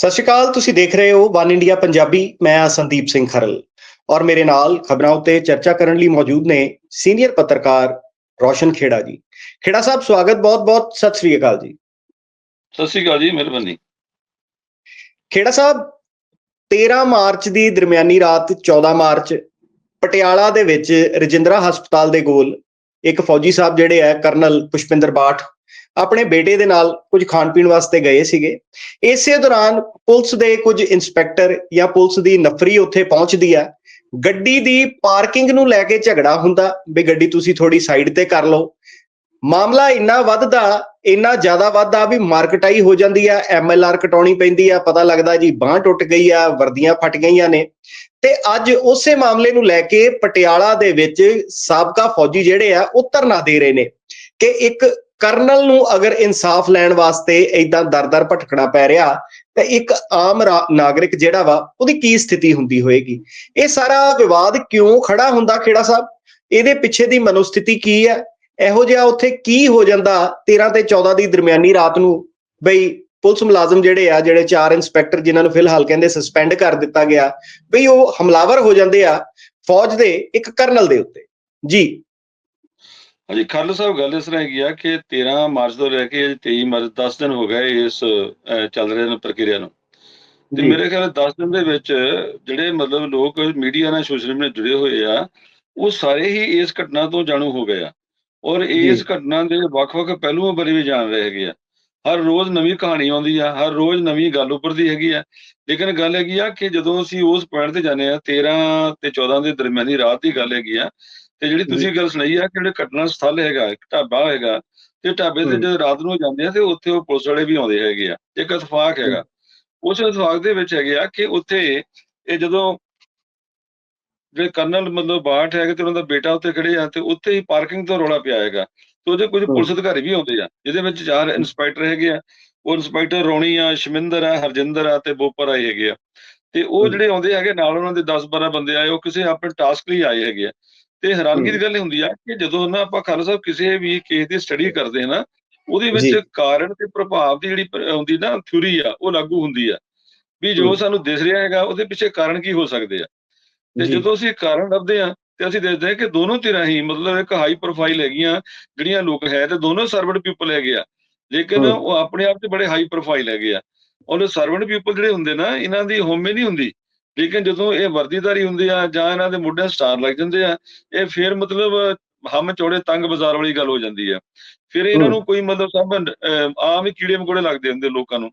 ਸਤਿ ਸ਼੍ਰੀ ਅਕਾਲ ਤੁਸੀਂ ਦੇਖ ਰਹੇ ਹੋ ਵਨ ਇੰਡੀਆ ਪੰਜਾਬੀ ਮੈਂ ਹਾਂ ਸੰਦੀਪ ਸਿੰਘ ਖਰਲ। ਔਰ ਮੇਰੇ ਨਾਲ ਖਬਰਾਂ ਉੱਤੇ ਚਰਚਾ ਕਰਨ ਲਈ ਮੌਜੂਦ ਨੇ ਸੀਨੀਅਰ ਪੱਤਰਕਾਰ ਰੋਸ਼ਨ ਖੇੜਾ ਜੀ। ਖੇੜਾ ਸਾਹਿਬ ਸਵਾਗਤ ਬਹੁਤ-ਬਹੁਤ ਸਤਿ ਸ਼੍ਰੀ ਅਕਾਲ ਜੀ। ਸਤਿ ਸ਼੍ਰੀ ਅਕਾਲ ਜੀ ਮਿਹਰਬਾਨੀ। ਖੇੜਾ ਸਾਹਿਬ 13 ਮਾਰਚ ਦੀ ਦਰਮਿਆਨੀ ਰਾਤ 14 ਮਾਰਚ ਪਟਿਆਲਾ ਦੇ ਵਿੱਚ ਰਜਿੰਦਰਾ ਹਸਪਤਾਲ ਦੇ ਕੋਲ ਇੱਕ ਫੌਜੀ ਸਾਹਿਬ ਜਿਹੜੇ ਆ ਕਰਨਲ ਪੁਸ਼ਪਿੰਦਰ ਬਾਠ ਆਪਣੇ ਬੇਟੇ ਦੇ ਨਾਲ ਕੁਝ ਖਾਣ ਪੀਣ ਵਾਸਤੇ ਗਏ ਸੀਗੇ। ਇਸੇ ਦੌਰਾਨ ਪੁਲਿਸ ਦੇ ਕੁਝ ਇੰਸਪੈਕਟਰ ਜਾਂ ਪੁਲਿਸ ਦੀ ਨਫਰੀ ਉੱਥੇ ਪਹੁੰਚਦੀ ਆ। ਗੱਡੀ ਦੀ ਪਾਰਕਿੰਗ ਨੂੰ ਲੈ ਕੇ ਝਗੜਾ ਹੁੰਦਾ ਵੀ ਗੱਡੀ ਤੁਸੀਂ ਥੋੜੀ ਸਾਈਡ ਤੇ ਕਰ ਲਓ। ਮਾਮਲਾ ਇੰਨਾ ਵੱਧਦਾ, ਇੰਨਾ ਜ਼ਿਆਦਾ ਵੱਧਦਾ ਵੀ ਮਾਰਕਟਾਈ ਹੋ ਜਾਂਦੀ ਆ ਐਮਐਲਆਰ ਕਟਾਉਣੀ ਪੈਂਦੀ ਆ, ਪਤਾ ਲੱਗਦਾ ਜੀ ਬਾਹ ਟੁੱਟ ਗਈ ਆ, ਵਰਦੀਆਂ ਫਟ ਗਈਆਂ ਨੇ। ਤੇ ਅੱਜ ਉਸੇ ਮਾਮਲੇ ਨੂੰ ਲੈ ਕੇ ਪਟਿਆਲਾ ਦੇ ਵਿੱਚ ਸਾਬਕਾ ਫੌਜੀ ਜਿਹੜੇ ਆ ਉਹ ਧਰਨਾ ਦੇ ਰਹੇ ਨੇ ਕਿ ਇੱਕ ਕਰਨਲ ਨੂੰ ਅਗਰ ਇਨਸਾਫ ਲੈਣ ਵਾਸਤੇ ਇਦਾਂ ਦਰ-ਦਰ ਭਟਕਣਾ ਪੈ ਰਿਹਾ, ਤਾਂ ਇੱਕ ਆਮ ਨਾਗਰਿਕ ਜਿਹੜਾ ਵਾ, ਉਹਦੀ ਕੀ ਸਥਿਤੀ ਹੁੰਦੀ ਹੋਏਗੀ? ਇਹ ਸਾਰਾ ਵਿਵਾਦ ਕਿਉਂ ਖੜਾ ਹੁੰਦਾ ਖੇੜਾ ਸਾਹਿਬ? ਇਹਦੇ ਪਿੱਛੇ ਦੀ ਮਨੋਸਥਿਤੀ ਕੀ ਹੈ? ਇਹੋ ਜਿਹਾ ਉੱਥੇ ਕੀ ਹੋ ਜਾਂਦਾ 13 ਤੇ 14 ਦੀ ਦਰਮਿਆਨੀ ਰਾਤ ਨੂੰ? ਬਈ ਪੁਲਿਸ ਮੁਲਾਜ਼ਮ ਜਿਹੜੇ ਆ, ਜਿਹੜੇ ਚਾਰ ਇੰਸਪੈਕਟਰ ਜਿਨ੍ਹਾਂ ਨੂੰ ਫਿਲਹਾਲ ਕਹਿੰਦੇ ਸਸਪੈਂਡ ਕਰ ਦਿੱਤਾ ਗਿਆ, ਬਈ ਉਹ ਹਮਲਾਵਰ ਹੋ ਜਾਂਦੇ ਆ ਫੌਜ ਦੇ ਇੱਕ ਕਰਨਲ ਦੇ ਉੱਤੇ। ਜੀ ਹਾਂਜੀ ਖਾਲਸਾ ਸਾਹਿਬ ਗੱਲ ਇਸ ਤਰ੍ਹਾਂ ਹੈਗੀ ਆ ਕਿ 13 ਮਾਰਚ ਤੋਂ ਲੈ ਕੇ 23 ਮਾਰਚ 10 ਦਿਨ ਹੋ ਗਏ ਇਸ ਚੱਲ ਰਹੇ ਨੇ ਪ੍ਰਕਿਰਿਆ ਨੂੰ। ਤੇ ਮੇਰੇ ਖਿਆਲ 10 ਦਿਨ ਦੇ ਵਿੱਚ ਜਿਹੜੇ ਮਤਲਬ ਲੋਕ ਮੀਡੀਆ ਨਾਲ ਸੋਸ਼ਲ ਮੀਡੀਆ ਜੁੜੇ ਹੋਏ ਆ ਉਹ ਸਾਰੇ ਹੀ ਇਸ ਘਟਨਾ ਤੋਂ ਜਾਣੂ ਹੋ ਗਏ ਆ। ਔਰ ਇਸ ਘਟਨਾ ਦੇ ਵੱਖ-ਵੱਖ ਪਹਿਲੂਆਂ ਬਾਰੇ ਵੀ ਜਾਣ ਰਹੇ ਹੈਗੇ ਆ। ਹਰ ਰੋਜ਼ ਨਵੀਂ ਕਹਾਣੀ ਆਉਂਦੀ ਆ ਹਰ ਰੋਜ਼ ਨਵੀਂ ਗੱਲ ਉੱਪਰਦੀ ਹੈਗੀ ਆ। ਲੇਕਿਨ ਗੱਲ ਹੈਗੀ ਆ ਕਿ ਜਦੋਂ ਅਸੀਂ ਉਸ ਪੁਆਇੰਟ ਤੇ ਜਾਂਦੇ ਆ 13 ਤੇ 14 ਦੇ ਦਰਮਿਆਨੀ ਰਾਤ ਦੀ ਗੱਲ ਹੈਗੀ ਆ ਤੇ ਜਿਹੜੀ ਤੁਸੀਂ ਗੱਲ ਸੁਣਾਈ ਆ ਕਿ ਜਿਹੜੇ ਘਟਨਾ ਸਥਲ ਹੈਗਾ ਇੱਕ ਢਾਬਾ ਹੈਗਾ ਤੇ ਢਾਬੇ ਤੇ ਜਦੋਂ ਰਾਤ ਨੂੰ ਜਾਂਦੇ ਆ ਤੇ ਉੱਥੇ ਉਹ ਪੁਲਿਸ ਵਾਲੇ ਵੀ ਆਉਂਦੇ ਹੈਗੇ ਆ। ਇੱਕ ਇਤਫਾਕ ਹੈਗਾ। ਉਸ ਇਤਫਾਕ ਦੇ ਵਿੱਚ ਹੈਗੇ ਆ ਕਿ ਉੱਥੇ ਇਹ ਜਦੋਂ ਜਿਹੜੇ ਕਰਨਲ ਮਤਲਬ ਬਾਠ ਹੈਗੇ ਤੇ ਉਹਨਾਂ ਦਾ ਬੇਟਾ ਉੱਥੇ ਖੜੇ ਆ ਤੇ ਉੱਥੇ ਹੀ ਪਾਰਕਿੰਗ ਤੋਂ ਰੌਲਾ ਪਿਆ ਹੈਗਾ। ਤੇ ਉਹਦੇ ਕੁਝ ਪੁਲਿਸ ਅਧਿਕਾਰੀ ਵੀ ਆਉਂਦੇ ਆ ਜਿਹਦੇ ਵਿੱਚ ਚਾਰ ਇਨਸਪੈਕਟਰ ਹੈਗੇ ਆ। ਉਹ ਇਨਸਪੈਕਟਰ ਰੌਣੀ ਆ ਸ਼ਮਿੰਦਰ ਆ ਹਰਜਿੰਦਰ ਆ ਤੇ ਬੋਪਰ ਆਏ ਹੈਗੇ ਆ। ਤੇ ਉਹ ਜਿਹੜੇ ਆਉਂਦੇ ਹੈਗੇ ਨਾਲ ਉਹਨਾਂ ਦੇ 10 12 ਬੰਦੇ ਆਏ ਉਹ ਕਿਸੇ ਆਪਣੇ ਟਾਸਕ ਲਈ ਆਏ ਹੈਗੇ ਆ। ਤੇ ਹੈਰਾਨਗੀ ਦੀ ਗੱਲ ਇਹ ਹੁੰਦੀ ਆ ਕਿ ਜਦੋਂ ਨਾ ਆਪਾਂ ਖਾਲਸਾ ਸਾਹਿਬ ਕਿਸੇ ਵੀ ਕੇਸ ਦੀ ਸਟੱਡੀ ਕਰਦੇ ਨਾ ਉਹਦੇ ਵਿੱਚ ਕਾਰਨ ਤੇ ਪ੍ਰਭਾਵ ਦੀ ਜਿਹੜੀ ਹੁੰਦੀ ਨਾ ਥਿਊਰੀ ਆ ਉਹ ਲਾਗੂ ਹੁੰਦੀ ਆ। ਵੀ ਜੋ ਸਾਨੂੰ ਦਿਸ ਰਿਹਾ ਹੈਗਾ ਉਹਦੇ ਪਿੱਛੇ ਕਾਰਨ ਕੀ ਹੋ ਸਕਦੇ ਆ। ਤੇ ਜਦੋਂ ਅਸੀਂ ਕਾਰਨ ਲੱਭਦੇ ਆ ਤੇ ਅਸੀਂ ਦੇਖਦੇ ਹਾਂ ਕਿ ਦੋਨੋਂ ਧਿਰਾਂ ਹੀ ਮਤਲਬ ਇੱਕ ਹਾਈ ਪ੍ਰੋਫਾਈਲ ਹੈਗੀਆਂ ਜਿਹੜੀਆਂ ਲੋਕ ਹੈ ਤੇ ਦੋਨੋਂ ਸਰਵੈਂਟ ਪੀਪਲ ਹੈਗੇ ਆ। ਲੇਕਿਨ ਉਹ ਆਪਣੇ ਆਪ ਤੇ ਬੜੇ ਹਾਈ ਪ੍ਰੋਫਾਈਲ ਹੈਗੇ ਆ। ਉਹ ਸਰਵੈਂਟ ਪੀਪਲ ਜਿਹੜੇ ਹੁੰਦੇ ਨਾ ਇਹਨਾਂ ਦੀ ਹੋਮੇ ਨਹੀਂ ਹੁੰਦੀ। ਲੇਕਿਨ ਜਦੋਂ ਇਹ ਵਰਦੀਦਾਰੀ ਹੁੰਦੀ ਆ ਜਾਂ ਇਹਨਾਂ ਦੇ ਮੁੱਢਿਆਂ ਸਟਾਰ ਲੱਗ ਜਾਂਦੇ ਆ ਇਹ ਫਿਰ ਮਤਲਬ ਹਮ ਚੌੜੇ ਤੰਗ ਬਾਜ਼ਾਰ ਵਾਲੀ ਗੱਲ ਹੋ ਜਾਂਦੀ ਆ। ਫਿਰ ਇਹਨਾਂ ਨੂੰ ਕੋਈ ਮਤਲਬ ਸਭ ਆਮ ਹੀ ਕੀੜੇ ਮਕੋੜੇ ਲੱਗਦੇ ਹੁੰਦੇ ਲੋਕਾਂ ਨੂੰ।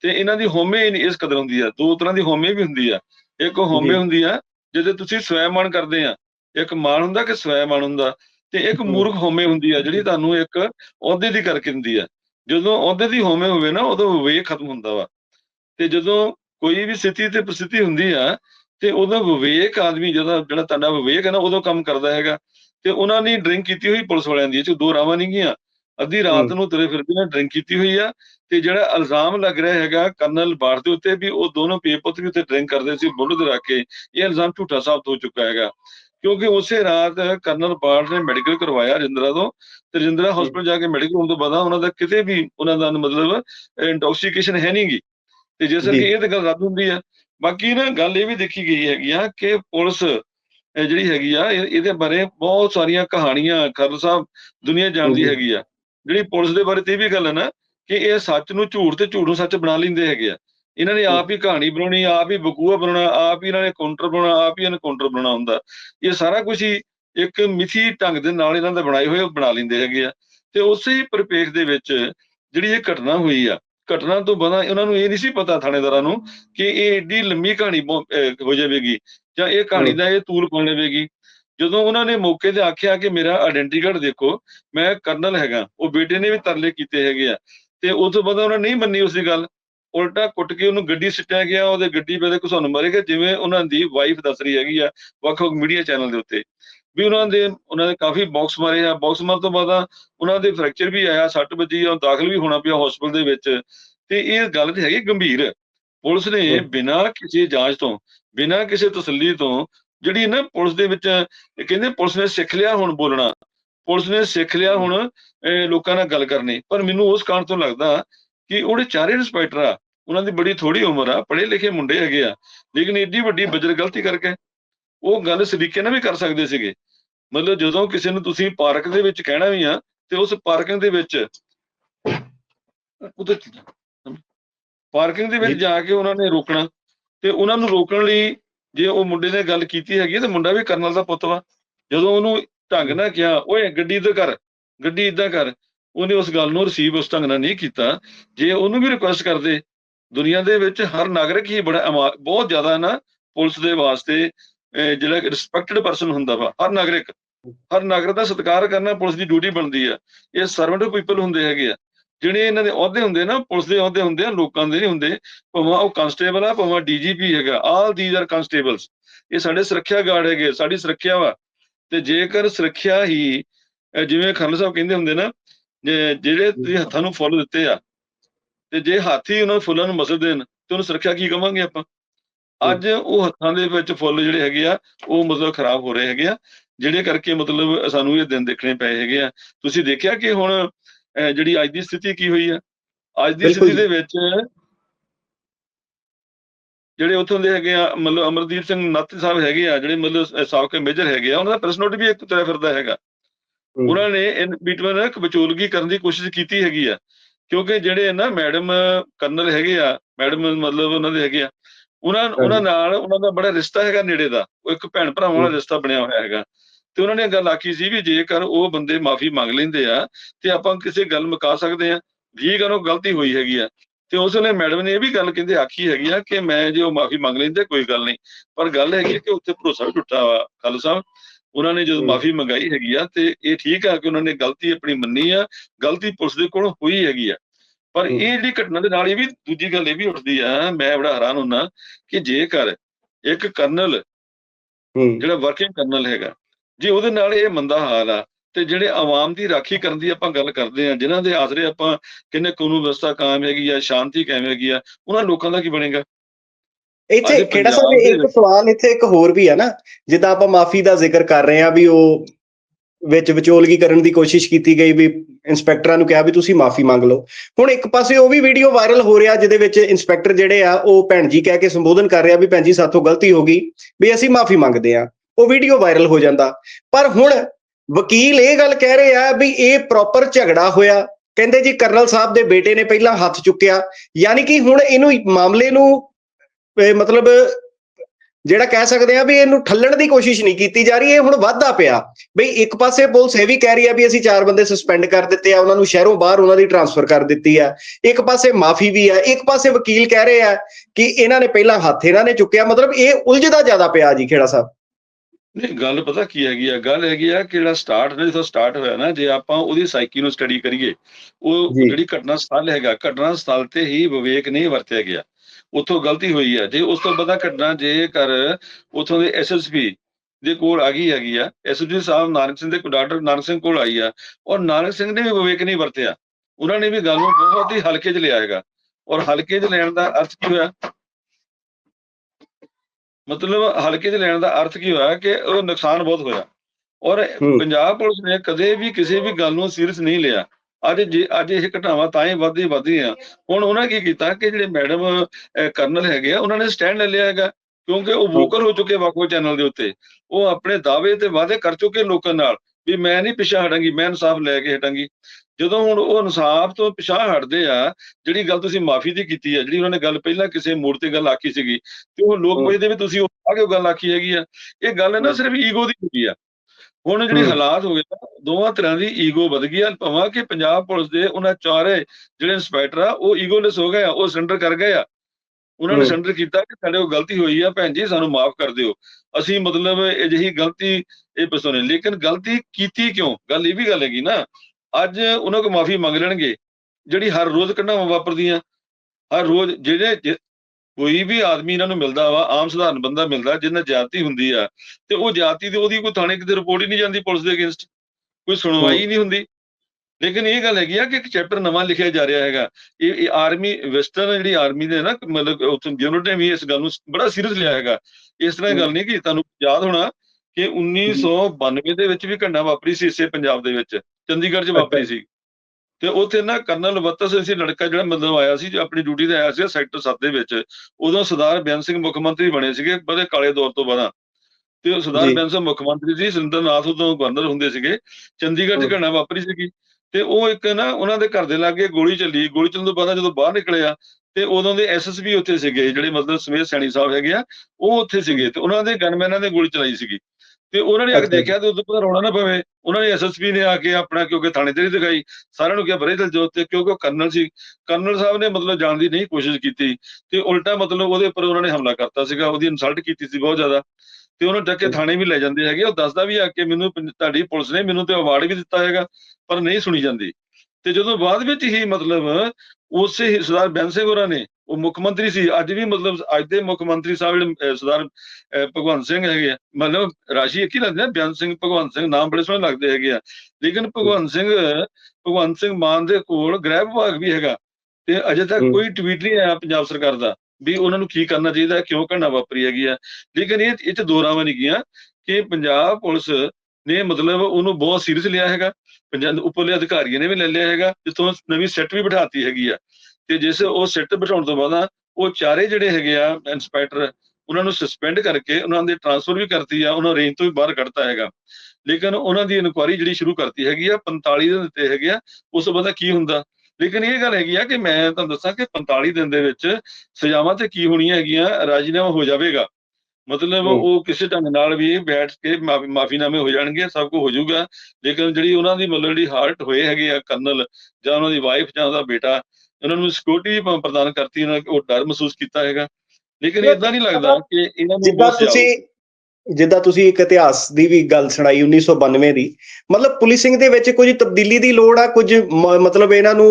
ਤੇ ਇਹਨਾਂ ਦੀ ਹੋਮੇ ਇਸ ਕਦਰ ਹੁੰਦੀ ਆ। ਦੋ ਤਰ੍ਹਾਂ ਦੀ ਹੋਮੇ ਵੀ ਹੁੰਦੀ ਆ। ਇੱਕ ਹੋਮੇ ਹੁੰਦੀ ਆ ਜਿਹਦੇ ਤੁਸੀਂ ਸਵੈਮਾਨ ਕਰਦੇ ਆ। ਇੱਕ ਮਾਨ ਹੁੰਦਾ ਕਿ ਸਵੈਮਾਨ ਹੁੰਦਾ। ਤੇ ਇੱਕ ਮੂਰਖ ਹੋਮੇ ਹੁੰਦੀ ਆ ਜਿਹੜੀ ਤੁਹਾਨੂੰ ਇੱਕ ਅਹੁਦੇ ਦੀ ਕਰਕੇ ਦਿੰਦੀ ਆ। ਜਦੋਂ ਅਹੁਦੇ ਦੀ ਹੋਮੇ ਹੋਵੇ ਨਾ ਉਦੋਂ ਵਿਵੇਕ ਖਤਮ ਹੁੰਦਾ ਵਾ। ਤੇ ਜਦੋਂ ਕੋਈ ਵੀ ਸਥਿਤੀ ਤੇ ਪ੍ਰਸਥਿਤੀ ਹੁੰਦੀ ਆ ਤੇ ਉਹਦਾ ਵਿਵੇਕ ਆਦਮੀ ਜਦੋਂ ਜਿਹੜਾ ਤੁਹਾਡਾ ਵਿਵੇਕ ਹੈ ਨਾ ਉਦੋਂ ਕੰਮ ਕਰਦਾ ਹੈਗਾ। ਤੇ ਉਹਨਾਂ ਨੇ ਡਰਿੰਕ ਕੀਤੀ ਹੋਈ ਪੁਲਿਸ ਵਾਲਿਆਂ ਦੀ ਇਹ ਚ ਦੋ ਰਾਵਾਂ ਨਹੀਂ ਗਈਆਂ। ਅੱਧੀ ਰਾਤ ਨੂੰ ਤੁਰੇ ਫਿਰਦੇ ਨੇ ਡਰਿੰਕ ਕੀਤੀ ਹੋਈ ਆ ਤੇ ਜਿਹੜਾ ਇਲਜ਼ਾਮ ਲੱਗ ਰਿਹਾ ਹੈਗਾ ਕਰਨਲ ਬਾੜ ਦੇ ਉੱਤੇ ਵੀ ਉਹ ਦੋਨੋਂ ਪੇਪਰ ਵੀ ਉੱਤੇ ਡਰਿੰਕ ਕਰਦੇ ਸੀ ਬੁੱਢ ਦੇ ਰੱਖ ਕੇ ਇਹ ਇਲਜ਼ਾਮ ਝੂਠਾ ਸਾਬਤ ਹੋ ਚੁੱਕਾ ਹੈਗਾ। ਕਿਉਂਕਿ ਉਸੇ ਰਾਤ ਕਰਨਲ ਬਾੜ ਨੇ ਮੈਡੀਕਲ ਕਰਵਾਇਆ ਰਿੰਦਰਾ ਤੋਂ ਤੇ ਰਿੰਦਰਾ ਹਸਪੀਟਲ ਜਾ ਕੇ ਮੈਡੀਕਲ ਹੋਣ ਤੋਂ ਬਾਅਦ ਉਹਨਾਂ ਦਾ ਕਿਤੇ ਵੀ ਉਹਨਾਂ ਦਾ ਮਤਲਬ ਇੰਟੌਕਸੀਕੇਸ਼ਨ ਹੈ ਨਹੀਂਗੀ ਤੇ ਜਿਸ ਕਰਕੇ ਇਹ ਤਾਂ ਗੱਲ ਰੱਦ ਹੁੰਦੀ ਆ ਬਾਕੀ ਨਾ ਗੱਲ ਇਹ ਵੀ ਦੇਖੀ ਗਈ ਹੈਗੀ ਆ ਕਿ ਪੁਲਿਸ ਜਿਹੜੀ ਹੈਗੀ ਆ ਇਹਦੇ ਬਾਰੇ ਬਹੁਤ ਸਾਰੀਆਂ ਕਹਾਣੀਆਂ ਖਰ ਸਾਹਿਬ ਦੁਨੀਆ ਜਾਣਦੀ ਹੈਗੀ ਆ। ਜਿਹੜੀ ਪੁਲਿਸ ਦੇ ਬਾਰੇ ਤੇ ਵੀ ਗੱਲ ਹੈ ਨਾ ਕਿ ਇਹ ਸੱਚ ਨੂੰ ਝੂਠ ਤੇ ਝੂਠ ਨੂੰ ਸੱਚ ਬਣਾ ਲੈਂਦੇ ਹੈਗੇ ਆ। ਇਹਨਾਂ ਨੇ ਆਪ ਹੀ ਕਹਾਣੀ ਬਣਾਉਣੀ ਆਪ ਹੀ ਬਕੂਆ ਬਣਾਉਣਾ ਆਪ ਹੀ ਇਹਨਾਂ ਨੇ ਕਾਊਂਟਰ ਬਣਾਉਣਾ ਆਪ ਹੀ ਇਹਨਾਂ ਕਾਊਂਟਰ ਬਣਾਉਣਾ ਹੁੰਦਾ। ਇਹ ਸਾਰਾ ਕੁਝ ਹੀ ਇੱਕ ਮਿਥੀ ਢੰਗ ਦੇ ਨਾਲ ਇਹਨਾਂ ਦਾ ਬਣਾਏ ਹੋਏ ਬਣਾ ਲੈਂਦੇ ਹੈਗੇ ਆ। ਤੇ ਉਸੇ ਪਰਿਪੇਖ ਦੇ ਵਿੱਚ ਜਿਹੜੀ ਇਹ ਘਟਨਾ ਹੋਈ ਆ ਘਟਨਾ ਤੋਂ ਬਾਅਦ ਉਹਨਾਂ ਨੂੰ ਇਹ ਨਹੀਂ ਸੀ ਪਤਾ ਥਾਣੇਦਾਰਾਂ ਨੂੰ ਕਿ ਇਹ ਏਡੀ ਲੰਮੀ ਕਹਾਣੀ ਹੋ ਜਾਵੇਗੀ ਜਾਂ ਇਹ ਕਹਾਣੀ ਦਾ ਇਹ ਤੂਲ ਪਣ ਲਵੇਗੀ? ਜਦੋਂ ਉਹਨਾਂ ਨੇ ਮੌਕੇ ਤੇ ਆਖਿਆ ਕਿ ਮੇਰਾ ਆਇਡੈਂਟੀ ਕਾਰਡ ਦੇਖੋ ਮੈਂ ਕਰਨਲ ਹੈਗਾ ਉਹ ਬੇਟੇ ਨੇ ਵੀ ਤਰਲੇ ਕੀਤੇ ਹੈਗੇ ਆ ਤੇ ਉਸ ਤੋਂ ਬਾਅਦ ਉਹਨਾਂ ਨਹੀਂ ਮੰਨੀ ਉਸ ਦੀ ਗੱਲ। ਉਲਟਾ ਕੁੱਟ ਕੇ ਉਹਨੂੰ ਗੱਡੀ ਸਿੱਟਿਆ ਗਿਆ ਉਹਦੇ ਗੱਡੀ ਪੇ ਕੁਝ ਸਾਨੂੰ ਮਾਰੇਗਾ ਜਿਵੇਂ ਉਹਨਾਂ ਦੀ ਵਾਈਫ ਦੱਸ ਰਹੀ ਹੈਗੀ ਆ ਵੱਖ ਵੱਖ ਮੀਡੀਆ ਚੈਨਲ ਦੇ ਉੱਤੇ। ਵੀ ਉਹਨਾਂ ਦੇ ਉਹਨਾਂ ਦੇ ਕਾਫੀ ਬਾਕਸ ਮਾਰੇ ਆ। ਬਾਕਸ ਮਾਰ ਤੋਂ ਬਾਅਦ ਉਹਨਾਂ ਦੇ ਫ੍ਰੈਕਚਰ ਵੀ ਆਇਆ ਸੱਟ ਵੱਜੀ ਆ ਦਾਖਲ ਵੀ ਹੋਣਾ ਪਿਆ ਹਸਪੀਟਲ ਦੇ ਵਿੱਚ। ਤੇ ਇਹ ਗੱਲ ਤੇ ਹੈਗੀ ਗੰਭੀਰ। ਪੁਲਿਸ ਨੇ ਬਿਨਾਂ ਕਿਸੇ ਜਾਂਚ ਤੋਂ ਬਿਨਾਂ ਕਿਸੇ ਤਸੱਲੀ ਤੋਂ ਜਿਹੜੀ ਨਾ ਪੁਲਿਸ ਦੇ ਵਿੱਚ ਕਹਿੰਦੇ ਪੁਲਿਸ ਨੇ ਸਿੱਖ ਲਿਆ ਹੁਣ ਬੋਲਣਾ। ਪੁਲਿਸ ਨੇ ਸਿੱਖ ਲਿਆ ਹੁਣ ਲੋਕਾਂ ਨਾਲ ਗੱਲ ਕਰਨੀ। ਪਰ ਮੈਨੂੰ ਉਸ ਕਾਰਨ ਤੋਂ ਲੱਗਦਾ ਕਿ ਉਹਦੇ ਚਾਰੇ ਇੰਸਪੈਕਟਰ ਆ ਉਹਨਾਂ ਦੀ ਬੜੀ ਥੋੜੀ ਉਮਰ ਆ ਪੜ੍ਹੇ ਲਿਖੇ ਮੁੰਡੇ ਹੈਗੇ ਆ। ਲੇਕਿਨ ਏਡੀ ਵੱਡੀ ਬਜਰ ਗਲਤੀ ਕਰਕੇ ਉਹ ਗੱਲ ਸਲੀਕੇ ਨਾਲ ਵੀ ਕਰ ਸਕਦੇ ਸੀਗੇ। ਮਤਲਬ ਜਦੋਂ ਕਿਸੇ ਨੂੰ ਤੁਸੀਂ ਪਾਰਕ ਦੇ ਵਿੱਚ ਕਹਿਣਾ ਵੀ ਆ ਤੇ ਉਸ ਪਾਰਕਿੰਗ ਦੇ ਵਿੱਚ ਉਹਦੇ ਪਾਰਕਿੰਗ ਦੇ ਵਿੱਚ ਜੀ। ਕੇ ਉਹਨਾਂ ਨੇ ਰੋਕਣਾ ਤੇ ਉਹਨਾਂ ਨੂੰ ਰੋਕਣ ਲਈ ਜੇ ਉਹ ਮੁੰਡੇ ਨੇ ਗੱਲ ਕੀਤੀ ਹੈਗੀ ਤੇ ਮੁੰਡਾ ਵੀ ਕਰਨਲ ਦਾ ਪੁੱਤ ਵਾ। ਜਦੋਂ ਉਹਨੂੰ ਢੰਗ ਨਾਲ ਕਿਹਾ ਓਏ ਗੱਡੀ ਇੱਧਰ ਕਰ ਗੱਡੀ ਇਦਾਂ ਕਰ ਉਹਨੇ ਉਸ ਗੱਲ ਨੂੰ ਰਿਸੀਵ ਉਸ ਢੰਗ ਨਾਲ ਨਹੀਂ ਕੀਤਾ। ਜੇ ਉਹਨੂੰ ਵੀ ਰਿਕੁਐਸਟ ਕਰਦੇ ਦੁਨੀਆ ਦੇ ਵਿੱਚ ਹਰ ਨਾਗਰਿਕ ਹੀ ਬੜਾ ਬਹੁਤ ਜ਼ਿਆਦਾ ਨਾ ਪੁਲਿਸ ਦੇ ਵਾਸਤੇ ਜਿਹੜਾ ਰਿਸਪੈਕਟਡ ਪਰਸਨ ਹੁੰਦਾ ਵਾ, ਹਰ ਨਾਗਰਿਕ ਹਰ ਨਾਗਰਿਕ ਦਾ ਸਤਿਕਾਰ ਕਰਨਾ ਪੁਲਿਸ ਦੀ ਡਿਊਟੀ ਬਣਦੀ ਆ। ਇਹ ਸਰਵੈਂਟ ਪੀਪਲ ਹੁੰਦੇ ਹੈਗੇ ਆ। ਜਿਹੜੇ ਇਹਨਾਂ ਦੇ ਅਹੁਦੇ ਹੁੰਦੇ ਨਾ, ਪੁਲਿਸ ਦੇ ਅਹੁਦੇ ਹੁੰਦੇ ਆ, ਲੋਕਾਂ ਦੇ ਨਹੀਂ ਹੁੰਦੇ। ਭਾਵੇਂ ਉਹ ਕਨਸਟੇਬਲ ਆ, ਭਾਵੇਂ ਡੀਜੀਪੀ ਹੈਗਾ ਆਲ ਥੀਸ ਆਰ ਕਨਸਟੇਬਲਸ ਇਹ ਸਾਡੇ ਸੁਰੱਖਿਆ ਗਾਰਡ ਹੈਗੇ ਸਾਡੀ ਸੁਰੱਖਿਆ ਵਾ। ਤੇ ਜੇਕਰ ਸੁਰੱਖਿਆ ਹੀ ਜਿਵੇਂ ਖੰਡ ਸਾਹਿਬ ਕਹਿੰਦੇ ਹੁੰਦੇ ਨਾ ਜਿਹੜੇ ਤੁਸੀਂ ਹੱਥਾਂ ਨੂੰ ਫੁੱਲ ਦਿੱਤੇ ਆ, ਤੇ ਜੇ ਹਾਥੀ ਉਹਨਾਂ ਫੁੱਲਾਂ ਨੂੰ ਮਸਲ ਦੇਣ, ਤੇ ਉਹਨੂੰ ਸੁਰੱਖਿਆ ਕੀ ਕਵਾਂਗੇ ਆਪਾਂ? ਅੱਜ ਉਹ ਹੱਥਾਂ ਦੇ ਵਿੱਚ ਫੁੱਲ ਜਿਹੜੇ ਹੈਗੇ ਆ ਉਹ ਮਤਲਬ ਖਰਾਬ ਹੋ ਰਹੇ ਹੈਗੇ ਆ ਜਿਹੜੇ ਕਰਕੇ ਮਤਲਬ ਸਾਨੂੰ ਇਹ ਦਿਨ ਦੇਖਣੇ ਪਏ ਹੈਗੇ ਆ। ਤੁਸੀਂ ਦੇਖਿਆ ਕਿ ਹੁਣ ਜਿਹੜੀ ਅੱਜ ਦੀ ਸਥਿਤੀ ਕੀ ਹੋਈ ਆ? ਅੱਜ ਦੀ ਸਥਿਤੀ ਦੇ ਵਿੱਚ ਜਿਹੜੇ ਉੱਥੋਂ ਦੇ ਹੈਗੇ ਆ ਮਤਲਬ ਅਮਰਦੀਪ ਸਿੰਘ ਨੱਥ ਸਾਹਿਬ ਹੈਗੇ ਆ ਜਿਹੜੇ ਮਤਲਬ ਸਾਬਕਾ ਮੇਜਰ ਹੈਗੇ ਆ ਉਹਨਾਂ ਦਾ ਪ੍ਰੈਸ ਨੋਟ ਵੀ ਇੱਕ ਤੁਰਿਆ ਫਿਰਦਾ ਹੈਗਾ। ਉਹਨਾਂ ਨੇ ਇਨ ਬੀਟਵਨ ਇੱਕ ਵਿਚੋਲਗੀ ਕਰਨ ਦੀ ਕੋਸ਼ਿਸ਼ ਕੀਤੀ ਹੈਗੀ ਆ ਕਿਉਂਕਿ ਜਿਹੜੇ ਨਾ ਮੈਡਮ ਕਰਨਲ ਹੈਗੇ ਆ ਮੈਡਮ ਮਤਲਬ ਉਹਨਾਂ ਦੇ ਹੈਗੇ ਆ ਉਹਨਾਂ ਉਹਨਾਂ ਨਾਲ ਉਹਨਾਂ ਦਾ ਬੜਾ ਰਿਸ਼ਤਾ ਹੈਗਾ ਨੇੜੇ ਦਾ ਉਹ ਇੱਕ ਭੈਣ ਭਰਾਵਾਂ ਵਾਲਾ ਰਿਸ਼ਤਾ ਬਣਿਆ ਹੋਇਆ ਹੈਗਾ। ਤੇ ਉਹਨਾਂ ਨੇ ਗੱਲ ਆਖੀ ਸੀ ਵੀ ਜੇਕਰ ਉਹ ਬੰਦੇ ਮਾਫੀ ਮੰਗ ਲੈਂਦੇ ਆ ਤੇ ਆਪਾਂ ਕਿਸੇ ਗੱਲ ਮੁਕਾ ਸਕਦੇ ਆ ਆ ਉਹ ਗਲਤੀ ਹੋਈ ਹੈਗੀ ਆ। ਤੇ ਉਸ ਵੇਲੇ ਮੈਡਮ ਨੇ ਇਹ ਵੀ ਗੱਲ ਕਹਿੰਦੇ ਆਖੀ ਹੈਗੀ ਆ ਕਿ ਮੈਂ ਜੇ ਉਹ ਮਾਫੀ ਮੰਗ ਲੈਂਦੇ ਕੋਈ ਗੱਲ ਨਹੀਂ। ਪਰ ਗੱਲ ਹੈਗੀ ਕਿ ਉੱਥੇ ਭਰੋਸਾ ਵੀ ਟੁੱਟਾ ਵਾ ਖਾਲੂ ਸਾਹਿਬ। ਉਹਨਾਂ ਨੇ ਜਦੋਂ। ਮਾਫੀ ਮੰਗਾਈ ਹੈਗੀ ਆ ਤੇ ਇਹ ਠੀਕ ਆ ਕਿ ਉਹਨਾਂ ਨੇ ਗਲਤੀ ਆਪਣੀ ਮੰਨੀ ਆ ਗਲਤੀ ਪੁਲਿਸ ਦੇ ਕੋਲੋਂ ਹੋਈ ਹੈਗੀ ਆ। ਪਰ। ਇਹ ਜਿਹੜੀ ਘਟਨਾ ਦੇ ਨਾਲ ਇਹ ਵੀ ਦੂਜੀ ਗੱਲ ਇਹ ਵੀ ਉੱਠਦੀ ਆ ਮੈਂ ਬੜਾ ਹੈਰਾਨ ਹੁੰਨਾ ਕਿ ਜੇਕਰ ਇੱਕ ਕਰਨਲ ਹੂੰ ਜਿਹੜਾ ਵਰਕਿੰਗ ਕਰਨਲ ਹੈਗਾ ਜੇ ਉਹਦੇ ਨਾਲ ਇਹ ਮੰਦਾ ਹਾਲ ਆ ਤੇ ਜਿਹੜੇ ਆਵਾਮ ਦੀ ਰਾਖੀ ਕਰਨ ਦੀ ਆਪਾਂ ਗੱਲ ਕਰਦੇ ਆ ਜਿਨ੍ਹਾਂ ਦੇ ਆਸਰੇ ਆਪਾਂ ਕਿੰਨੇ ਕਾਨੂੰਨ ਵਿਵਸਥਾ ਕਾਇਮ ਹੈਗੀ ਆ ਸ਼ਾਂਤੀ ਕਾਇਮ ਹੈਗੀ ਆ ਉਹਨਾਂ ਲੋਕਾਂ ਦਾ ਕੀ ਬਣੇਗਾ ਇੱਥੇ ਸਾਹਿਬ ਇੱਕ ਵਿੱਚ- ਸਵਾਲ ਇੱਥੇ ਇੱਕ ਹੋਰ ਵੀ ਹੈ ਨਾ ਜਿੱਦਾਂ ਆਪਾਂ ਮਾਫੀ ਦਾ ਜ਼ਿਕਰ ਕਰ ਰਹੇ ਆ ਵੀ ਉਹ ਵਿੱਚ ਵਿਚੋਲਗੀ ਕਰਨ ਦੀ ਕੋਸ਼ਿਸ਼ ਕੀਤੀ ਗਈ ਵੀ ਇੰਸਪੈਕਟਰਾਂ ਨੂੰ ਕਿਹਾ ਵੀ ਤੁਸੀਂ ਮਾਫੀ ਮੰਗ ਲਓ। ਹੁਣ ਇੱਕ ਪਾਸੇ ਉਹ ਵੀ ਵੀਡੀਓ ਵਾਇਰਲ ਹੋ ਰਿਹਾ ਜਿਹਦੇ ਵਿੱਚ ਇੰਸਪੈਕਟਰ ਜਿਹੜੇ ਆ, ਉਹ ਭੈਣ ਜੀ ਕਹਿ ਕੇ ਸੰਬੋਧਨ ਕਰ ਰਿਹਾ ਵੀ ਭੈਣ ਜੀ ਸਾਥੋਂ ਗਲਤੀ ਹੋ ਗਈ ਵੀ ਅਸੀਂ ਮਾਫੀ ਮੰਗਦੇ ਆ ਉਹ ਵੀਡੀਓ ਵਾਇਰਲ ਹੋ ਜਾਂਦਾ। ਪਰ ਹੁਣ ਵਕੀਲ ਇਹ ਗੱਲ ਕਹਿ ਰਹੇ ਆ ਵੀ ਇਹ ਪ੍ਰੋਪਰ ਝਗੜਾ ਹੋਇਆ। ਕਹਿੰਦੇ ਜੀ ਕਰਨਲ ਸਾਹਿਬ ਦੇ ਬੇਟੇ ਨੇ ਪਹਿਲਾਂ ਹੱਥ ਚੁੱਕਿਆ। ਯਾਨੀ ਕਿ ਹੁਣ ਇਹਨੂੰ ਮਾਮਲੇ ਨੂੰ ਮਤਲਬ ਜਿਹੜਾ ਕਹਿ ਸਕਦੇ ਆ ਵੀ ਇਹਨੂੰ ਠੱਲਣ ਦੀ ਕੋਸ਼ਿਸ਼ ਨਹੀਂ ਕੀਤੀ ਜਾ ਰਹੀ, ਇਹ ਹੁਣ ਵਾਧਾ ਪਿਆ। ਬਈ ਇੱਕ ਪਾਸੇ ਪੁਲਿਸ ਇਹ ਵੀ ਕਹਿ ਰਹੀ ਆ ਵੀ ਅਸੀਂ ਚਾਰ ਬੰਦੇ ਸਸਪੈਂਡ ਕਰ ਦਿੱਤੇ ਆ, ਉਹਨਾਂ ਨੂੰ ਸ਼ਹਿਰੋਂ ਬਾਹਰ ਉਹਨਾਂ ਦੀ ਟਰਾਂਸਫਰ ਕਰ ਦਿੱਤੀ ਆ। ਇੱਕ ਪਾਸੇ ਮਾਫੀ ਵੀ ਆ, ਇੱਕ ਪਾਸੇ ਵਕੀਲ ਕਹਿ ਰਹੇ ਆ ਕਿ ਇਹਨਾਂ ਨੇ ਪਹਿਲਾਂ ਹੱਥ ਇਹਨਾਂ ਨੇ ਚੁੱਕਿਆ, ਮਤਲਬ ਇਹ ਉਲਝਦਾ ਜ਼ਿਆਦਾ ਪਿਆ ਜੀ ਖੇੜਾ ਸਾਹਿਬ। ਨਹੀਂ ਗੱਲ ਪਤਾ ਕੀ ਹੈਗੀ ਆ? ਗੱਲ ਹੈਗੀ ਆ ਕਿ ਜਿਹੜਾ ਸਟਾਰਟ ਜਦੋਂ ਸਟਾਰਟ ਹੋਇਆ ਨਾ ਜੇ ਆਪਾਂ ਉਹਦੀ ਸਾਈਕੀ ਨੂੰ ਸਟੱਡੀ ਕਰੀਏ ਉਹ ਜੀ। ਜਿਹੜੀ ਘਟਨਾ ਸਥਲ ਹੈਗਾ ਘਟਨਾ ਸਥਲ ਤੇ ਹੀ ਵਿਵੇਕ ਨਹੀਂ ਵਰਤਿਆ ਗਿਆ। ਉੱਥੋਂ ਗਲਤੀ ਹੋਈ ਹੈ ਜੇ ਉਸ ਤੋਂ ਬਾਅਦ ਘਟਨਾ ਜੇਕਰ ਉੱਥੋਂ ਦੇ ਐਸਐਸਪੀ ਦੇ ਕੋਲ ਆ ਗਈ ਹੈਗੀ ਆ ਐਸਐਸਪੀ ਸਾਹਿਬ ਨਾਨਕ ਸਿੰਘ ਦੇ ਡਾਕਟਰ ਨਾਨਕ ਸਿੰਘ ਕੋਲ ਆਈ ਆ ਔਰ ਨਾਨਕ ਸਿੰਘ ਨੇ ਵੀ ਵਿਵੇਕ ਨਹੀਂ ਵਰਤਿਆ। ਉਹਨਾਂ ਨੇ ਵੀ ਗੱਲ ਨੂੰ ਬਹੁਤ ਹੀ ਹਲਕੇ 'ਚ ਲਿਆ ਹੈਗਾ। ਔਰ ਹਲਕੇ 'ਚ ਲੈਣ ਦਾ ਅਰਥ ਕੀ ਹੋਇਆ? ਮਤਲਬ ਹਲਕੇ 'ਚ ਲੈਣ ਦਾ ਅਰਥ ਕੀ ਹੋਇਆ ਕਿ ਉਹ ਨੁਕਸਾਨ ਬਹੁਤ ਹੋਇਆ। ਔਰ। ਪੰਜਾਬ ਪੁਲਿਸ ਨੇ ਕਦੇ ਵੀ ਕਿਸੇ ਵੀ ਗੱਲ ਨੂੰ ਸੀਰੀਅਸ ਨਹੀਂ ਲਿਆ। ਅੱਜ ਜੇ ਅੱਜ ਇਹ ਘਟਨਾਵਾਂ ਤਾਂ ਹੀ ਵੱਧਦੀ ਵੱਧਦੀਆਂ। ਹੁਣ ਉਹਨਾਂ ਕੀ ਕੀਤਾ ਕਿ ਜਿਹੜੇ ਮੈਡਮ ਕਰਨਲ ਹੈਗੇ ਆ ਉਹਨਾਂ ਨੇ ਸਟੈਂਡ ਲੈ ਲਿਆ ਹੈਗਾ ਕਿਉਂਕਿ ਉਹ ਵੋਕਲ ਹੋ ਚੁੱਕੇ ਵੱਖ-ਵੱਖ ਚੈਨਲ ਦੇ ਉੱਤੇ। ਉਹ ਆਪਣੇ ਦਾਅਵੇ ਤੇ ਵਾਅਦੇ ਕਰ ਚੁੱਕੇ ਲੋਕਾਂ ਨਾਲ। ਵੀ ਮੈਂ ਨਹੀਂ ਪਿੱਛਾ ਹਟਾਂਗੀ ਮੈਂ ਇਨਸਾਫ ਲੈ ਕੇ ਹਟਾਂਗੀ ਜਦੋਂ ਹੁਣ ਉਹ ਇਨਸਾਫ ਤੋਂ ਪਿਛਾਹ ਹਟਦੇ ਆ ਜਿਹੜੀ ਗੱਲ ਤੁਸੀਂ ਮਾਫੀ ਦੀ ਕੀਤੀ ਆ ਜਿਹੜੀ ਉਹਨਾਂ ਨੇ ਗੱਲ ਪਹਿਲਾਂ ਕਿਸੇ ਮੋੜ ਤੇ ਗੱਲ ਆਖੀ ਸੀਗੀ ਤੇ ਉਹ ਲੋਕ। ਪੁੱਛਦੇ ਵੀ ਤੁਸੀਂ ਉਹ ਆ ਕਿਉਂ ਗੱਲ ਆਖੀ ਹੈਗੀ ਆ ਇਹ ਗੱਲ ਨਾ। ਸਿਰਫ ਈਗੋ ਦੀ ਹੋਈ ਆ ਹੁਣ ਜਿਹੜੀ। ਹਾਲਾਤ ਹੋ ਗਏ ਦੋਵਾਂ ਤਰ੍ਹਾਂ ਦੀ ਈਗੋ ਵਧ ਗਈ ਆ ਭਾਵੇਂ ਕਿ ਪੰਜਾਬ ਪੁਲਿਸ ਦੇ ਉਹਨਾਂ ਚਾਰੇ ਜਿਹੜੇ ਇੰਸਪੈਕਟਰ ਆ ਉਹ ਈਗੋਲੈਸ ਹੋ ਗਏ ਆ ਉਹ ਸਰੈਂਡਰ ਕਰ ਗਏ ਆ ਉਹਨਾਂ ਨੇ ਹਮ। ਸਰੈਂਡਰ ਕੀਤਾ ਕਿ ਸਾਡੇ ਕੋਲ ਗਲਤੀ ਹੋਈ ਆ ਭੈਣ ਜੀ ਸਾਨੂੰ ਮਾਫ ਕਰ ਦਿਓ। ਅਸੀਂ ਮਤਲਬ ਅਜਿਹੀ ਗਲਤੀ ਇਹ ਪਸੋਨੇ ਲੇਕਿਨ ਗਲਤੀ ਕੀਤੀ ਕਿਉਂ? ਗੱਲ ਇਹ ਵੀ ਗੱਲ ਹੈਗੀ ਨਾ ਅੱਜ ਉਹਨਾਂ ਕੋ ਮਾਫੀ ਮੰਗ ਲੈਣਗੇ। ਜਿਹੜੀ ਹਰ ਰੋਜ਼ ਘਟਨਾਵਾਂ ਵਾਪਰਦੀਆਂ ਹਰ ਰੋਜ਼ ਜਿਹੜੇ ਕੋਈ ਵੀ ਆਦਮੀ ਇਹਨਾਂ ਨੂੰ ਮਿਲਦਾ ਵਾ ਆਮ ਸਧਾਰਨ ਬੰਦਾ ਮਿਲਦਾ ਜਿਹਨਾਂ ਜਾਤੀ ਹੁੰਦੀ ਆ ਤੇ ਉਹ ਜਾਤੀ ਦੀ ਉਹਦੀ ਕੋਈ ਥਾਣੇ ਕਿਤੇ ਰਿਪੋਰਟ ਹੀ ਨਹੀਂ ਜਾਂਦੀ ਪੁਲਿਸ ਦੇ ਅਗੇਂਸਟ ਕੋਈ ਸੁਣਵਾਈ ਨਹੀਂ ਹੁੰਦੀ। ਲੇਕਿਨ ਇਹ ਗੱਲ ਹੈਗੀ ਆ ਕਿ ਇੱਕ ਚੈਪਟਰ ਨਵਾਂ ਲਿਖਿਆ ਜਾ ਰਿਹਾ ਹੈਗਾ। ਇਹ ਇਹ ਆਰਮੀ ਵੈਸਟਰਨ ਜਿਹੜੀ ਆਰਮੀ ਦੇ ਨਾ ਮਤਲਬ ਉੱਥੋਂ ਯੂਨਿਟ ਨੇ ਵੀ ਇਸ ਗੱਲ ਨੂੰ ਬੜਾ ਸੀਰੀਅਸ ਲਿਆ ਹੈਗਾ। ਇਸ ਤਰ੍ਹਾਂ ਦੀ ਗੱਲ ਨਹੀਂ ਕਿ ਤੁਹਾਨੂੰ ਯਾਦ ਹੋਣਾ ਕਿ 1992 ਦੇ ਵਿੱਚ ਵੀ ਘਟਨਾ ਵਾਪਰੀ ਸੀ ਇਸੇ ਪੰਜਾਬ ਦੇ ਵਿੱਚ ਚੰਡੀਗੜ੍ਹ 'ਚ ਵਾਪਰੀ ਸੀ। ਤੇ ਉੱਥੇ ਨਾ ਕਰਨਲ ਵਤਸ ਸੀ ਲੜਕਾ ਜਿਹੜਾ ਮਤਲਬ ਆਇਆ ਸੀ ਜੋ ਆਪਣੀ ਡਿਊਟੀ ਤੇ ਆਇਆ ਸੀ ਸੈਕਟਰ 7 ਦੇ ਵਿੱਚ ਉਦੋਂ ਸਰਦਾਰ ਬੇਅੰਤ ਸਿੰਘ ਮੁੱਖ ਮੰਤਰੀ ਬਣੇ ਸੀਗੇ ਬੜੇ ਕਾਲੇ ਦੌਰ ਤੋਂ ਬਾਅਦ। ਤੇ ਸਰਦਾਰ। ਬੇਅੰਤ ਸਿੰਘ ਮੁੱਖ ਮੰਤਰੀ ਸੀ ਸੁਰਿੰਦਰਨਾਥ ਉਦੋਂ ਗਵਰਨਰ ਹੁੰਦੇ ਸੀਗੇ। ਚੰਡੀਗੜ੍ਹ 'ਚ। ਘਟਨਾ ਵਾਪਰੀ ਸੀਗੀ। ਤੇ ਉਹ ਇੱਕ ਨਾ ਉਹਨਾਂ ਦੇ ਘਰ ਦੇ ਲਾਗੇ ਗੋਲੀ ਚੱਲੀ। ਗੋਲੀ ਚੱਲਣ ਤੋਂ ਬਾਅਦ ਜਦੋਂ ਬਾਹਰ ਨਿਕਲਿਆ ਤੇ ਉਦੋਂ ਦੇ ਐਸਐਸਪੀ ਉੱਥੇ ਸੀਗੇ ਜਿਹੜੇ ਮਤਲਬ ਸਮੇਤ ਸੈਣੀ ਸਾਹਿਬ ਹੈਗੇ ਆ ਉਹ ਉੱਥੇ ਸੀਗੇ ਤੇ ਉਹਨਾਂ ਦੇ ਗਨਮੈਨਾਂ ਨੇ ਗੋਲੀ ਚਲਾਈ ਸੀਗੀ। ਤੇ ਉਹਨਾਂ ਨੇ ਆ ਕੇ। ਦੇਖਿਆ ਤੇ ਉਦੋਂ ਪਤਾ ਰੋਣਾ ਨਾ ਪਵੇ ਉਹਨਾਂ ਨੇ ਐਸਐਸਪੀ ਨੇ ਆ ਕੇ ਆਪਣਾ ਕਿਉਂਕਿ ਥਾਣੇ ਤੇ ਨਹੀਂ ਦਿਖਾਈ ਸਾਰਿਆਂ ਨੂੰ ਕਿਹਾ ਬਰੇ ਦਿਲ ਜੋਤ ਤੇ ਕਿਉਂਕਿ ਉਹ ਕਰਨਲ ਸੀ। ਕਰਨਲ ਸਾਹਿਬ ਨੇ ਮਤਲਬ ਜਾਣ ਦੀ ਨਹੀਂ ਕੋਸ਼ਿਸ਼ ਕੀਤੀ ਤੇ ਉਲਟਾ ਮਤਲਬ ਉਹਦੇ ਉੱਪਰ ਉਹਨਾਂ ਨੇ ਹਮਲਾ ਕਰਤਾ ਸੀਗਾ ਉਹਦੀ ਇਨਸਲਟ ਕੀਤੀ ਸੀ ਬਹੁਤ ਜ਼ਿਆਦਾ। ਤੇ ਉਹਨੂੰ ਚੱਕ ਕੇ ਥਾਣੇ ਵੀ ਲੈ ਜਾਂਦੇ ਹੈਗੇ ਉਹ ਦੱਸਦਾ ਵੀ ਆ ਕਿ ਮੈਨੂੰ ਤੁਹਾਡੀ ਪੁਲਿਸ ਨੇ ਮੈਨੂੰ ਤੇ ਅਵਾਰਡ ਵੀ ਦਿੱਤਾ ਹੈਗਾ ਪਰ ਨਹੀਂ ਸੁਣੀ ਜਾਂਦੀ। ਤੇ ਜਦੋਂ ਬਾਅਦ ਵਿੱਚ ਹੀ ਮਤਲਬ ਉਸੇ ਹੀ ਸਰਦਾਰ ਬੈਂਸ ਸਿੰਘ ਹੋਰਾਂ ਨੇ ਉਹ ਮੁੱਖ ਮੰਤਰੀ ਸੀ ਅੱਜ ਵੀ ਮਤਲਬ ਅੱਜ ਦੇ ਮੁੱਖ ਮੰਤਰੀ ਸਾਹਿਬ ਜਿਹੜੇ ਸਰਦਾਰ ਭਗਵੰਤ ਸਿੰਘ ਹੈਗੇ ਆ ਮਤਲਬ ਰਾਸ਼ੀ ਇੱਕ ਹੀ ਲੱਗਦੇ ਆ ਬੇਅੰਤ ਸਿੰਘ ਭਗਵੰਤ ਸਿੰਘ ਨਾਮ ਬੜੇ ਸੋਹਣੇ ਲੱਗਦੇ ਹੈਗੇ ਆ। ਲੇਕਿਨ ਭਗਵੰਤ ਸਿੰਘ ਭਗਵੰਤ ਸਿੰਘ ਮਾਨ ਦੇ ਕੋਲ ਗ੍ਰਹਿ ਵਿਭਾਗ ਵੀ ਹੈਗਾ ਤੇ ਅਜੇ ਤੱਕ। ਕੋਈ ਟਵੀਟ ਨਹੀਂ ਆਇਆ ਪੰਜਾਬ ਸਰਕਾਰ ਦਾ। ਵੀ ਉਹਨਾਂ ਨੂੰ ਕੀ ਕਰਨਾ ਚਾਹੀਦਾ ਕਿਉਂ ਘਟਨਾ ਵਾਪਰੀ ਹੈਗੀ ਆ ਲੇਕਿਨ ਇਹ ਇਹ ਚ ਦੋ ਰਾਵਾਂ ਨਹੀਂ ਗਈਆਂ ਕਿ ਪੰਜਾਬ ਪੁਲਿਸ ਨੇ ਮਤਲਬ ਉਹਨੂੰ ਬਹੁਤ ਸੀਰੀਅਸ ਲਿਆ ਹੈਗਾ। ਪੰਜਾਬ ਉੱਪਰਲੇ ਅਧਿਕਾਰੀਆਂ ਨੇ ਵੀ ਲੈ ਲਿਆ ਹੈਗਾ, ਜਿੱਥੋਂ ਨਵੀਂ ਸੈੱਟ ਵੀ ਬਿਠਾਤੀ ਹੈਗੀ ਆ। ਤੇ ਜਿਸ ਉਹ ਸੈੱਟ ਬਿਠਾਉਣ ਤੋਂ ਬਾਅਦ ਉਹ ਚਾਰੇ ਜਿਹੜੇ ਹੈਗੇ ਆ ਇੰਸਪੈਕਟਰ ਉਹਨਾਂ ਨੂੰ ਸਸਪੈਂਡ ਕਰਕੇ ਉਹਨਾਂ ਦੇ ਟ੍ਰਾਂਸਫਰ ਵੀ ਕਰਤੀ ਆ, ਉਹਨਾਂ ਰੇਂਜ ਤੋਂ ਵੀ ਬਾਹਰ ਕੱਢਤਾ ਹੈਗਾ। ਲੇਕਿਨ ਉਹਨਾਂ ਦੀ ਇਨਕੁਆਰੀ ਜਿਹੜੀ ਸ਼ੁਰੂ ਕਰਤੀ ਹੈਗੀ ਆ 45 ਦਿਨ ਦਿੱਤੇ ਹੈਗੇ ਆ, ਉਸ ਤੋਂ ਬਾਅਦ ਕੀ ਹੁੰਦਾ? ਲੇਕਿਨ ਇਹ ਗੱਲ ਹੈਗੀ ਆ ਕਿ ਮੈਂ ਤੁਹਾਨੂੰ ਦੱਸਾਂ ਕਿ 45 ਦਿਨ ਦੇ ਵਿੱਚ ਸਜ਼ਾਵਾਂ ਤੇ ਕੀ ਹੋਣੀਆਂ ਹੈਗੀਆਂ ਰਾਜੀਨਾਮਾ ਹੋ ਜਾਵੇਗਾ। ਮਤਲਬ। ਉਹ ਕਿਸੇ ਢੰਗ ਨਾਲ ਵੀ ਬੈਠ ਕੇ ਮਾਫੀ ਮਾਫੀਨਾਮੇ ਹੋ ਜਾਣਗੇ ਸਭ ਕੁਝ ਹੋ ਜਾਊਗਾ। ਲੇਕਿਨ ਜਿਹੜੀ ਉਹਨਾਂ ਦੀ ਮਤਲਬ ਜਿਹੜੀ ਹਾਰਟ ਹੋਏ ਹੈਗੇ ਆ ਕਰਨਲ ਜਾਂ ਉਹਨਾਂ ਦੀ ਵਾਈਫ ਜਾਂ ਉਹਦਾ ਬੇਟਾ ਉਹਨਾਂ ਨੂੰ ਸਿਕਿਉਰਿਟੀ ਪ੍ਰਦਾਨ ਕਰਤੀ ਉਹਨਾਂ ਉਹ ਡਰ ਮਹਿਸੂਸ ਕੀਤਾ ਹੈਗਾ। ਲੇਕਿਨ ਇਦਾਂ ਨਹੀਂ ਲੱਗਦਾ ਕਿ ਇਹਨਾਂ ਨੂੰ ਜਿੱਦਾਂ ਤੁਸੀਂ ਜਿੱਦਾਂ ਤੁਸੀਂ ਇੱਕ ਇਤਿਹਾਸ ਦੀ ਵੀ ਗੱਲ ਸੁਣਾਈ 1992 ਦੀ ਮਤਲਬ ਪੁਲਿਸਿੰਗ ਦੇ ਵਿੱਚ ਕੁਝ ਤਬਦੀਲੀ ਦੀ ਲੋੜ ਆ ਕੁਝ ਮਤਲਬ ਇਹਨਾਂ ਨੂੰ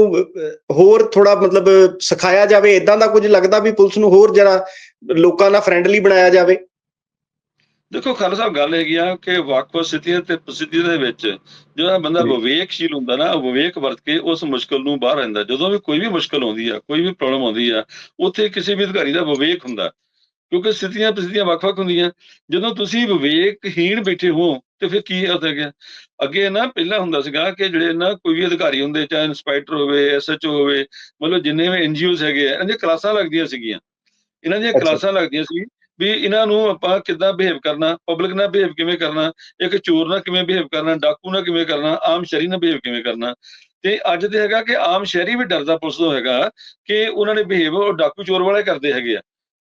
ਹੋਰ ਥੋੜਾ ਮਤਲਬ ਸਿਖਾਇਆ ਜਾਵੇ ਇਦਾਂ ਦਾ ਕੁਝ ਲੱਗਦਾ ਵੀ ਪੁਲਿਸ ਨੂੰ ਹੋਰ ਜਰਾ ਲੋਕਾਂ ਨਾਲ ਫਰੈਂਡਲੀ ਬਣਾਇਆ ਜਾਵੇ? ਦੇਖੋ ਖਾਲਸਾ ਸਾਹਿਬ ਗੱਲ ਹੈਗੀ ਆ ਕਿ ਵੱਖ-ਵੱਖ ਸਥਿਤੀਆਂ ਤੇ ਪ੍ਰਸਿੱਧੀਆਂ ਦੇ ਵਿੱਚ ਜਿਹੜਾ ਬੰਦਾ। ਵਿਵੇਕਸ਼ੀਲ ਹੁੰਦਾ ਨਾ ਉਹ ਵਿਵੇਕ ਵਰਤ ਕੇ ਉਸ ਮੁਸ਼ਕਲ ਨੂੰ ਬਾਹਰ ਆਉਂਦਾ ਜਦੋਂ ਵੀ ਕੋਈ ਵੀ ਮੁਸ਼ਕਲ ਆਉਂਦੀ ਆ ਕੋਈ ਵੀ ਪ੍ਰੋਬਲਮ ਆਉਂਦੀ ਆ ਉੱਥੇ ਕਿਸੇ ਵੀ ਅਧਿਕਾਰੀ ਦਾ ਵਿਵੇਕ ਹੁੰਦਾ। ਕਿਉਂਕਿ ਸਥਿਤੀਆਂ ਪ੍ਰਸਿੱਧੀਆਂ ਵੱਖ-ਵੱਖ ਹੁੰਦੀਆਂ। ਜਦੋਂ ਤੁਸੀਂ ਵਿਵੇਕਹੀਣ ਬੈਠੇ ਹੋ ਤੇ ਫਿਰ ਕੀ ਹੁੰਦਾ ਗਿਆ ਅੱਗੇ ਨਾ ਪਹਿਲਾਂ ਹੁੰਦਾ ਸੀਗਾ ਕਿ ਜਿਹੜੇ ਨਾ ਕੋਈ ਵੀ ਅਧਿਕਾਰੀ ਹੁੰਦੇ ਚਾਹੇ ਇੰਸਪੈਕਟਰ ਹੋਵੇ ਐਸਐਚਓ ਹੋਵੇ ਮਤਲਬ ਜਿੰਨੇ ਵੀ ਐਨਜੀਓਜ਼ ਹੈਗੇ ਆ ਇਹਨਾਂ ਦੀਆਂ ਕਲਾਸਾਂ ਲੱਗਦੀਆਂ ਸੀਗੀਆਂ। ਇਹਨਾਂ ਦੀਆਂ। ਕਲਾਸਾਂ ਲੱਗਦੀਆਂ ਸੀ ਵੀ ਇਹਨਾਂ ਨੂੰ ਆਪਾਂ ਕਿੱਦਾਂ ਬਿਹੇਵ ਕਰਨਾ ਪਬਲਿਕ ਨਾਲ ਬਿਹੇਵ ਕਿਵੇਂ ਕਰਨਾ ਇੱਕ ਚੋਰ ਨਾਲ ਕਿਵੇਂ ਬਿਹੇਵ ਕਰਨਾ ਡਾਕੂ ਨਾਲ ਕਿਵੇਂ ਕਰਨਾ ਆਮ ਸ਼ਹਿਰੀ ਨਾਲ ਬਿਹੇਵ ਕਿਵੇਂ ਕਰਨਾ। ਤੇ ਅੱਜ ਤੇ ਹੈਗਾ ਕਿ ਆਮ ਸ਼ਹਿਰੀ ਵੀ ਡਰਦਾ ਪੁਲਿਸ ਤੋਂ ਹੈਗਾ ਕਿ ਉਹਨਾਂ ਨੇ ਬਿਹੇਵ ਉਹ ਡਾਕੂ ਚੋਰ ਵਾਲੇ ਕਰਦੇ ਹੈਗੇ ਆ।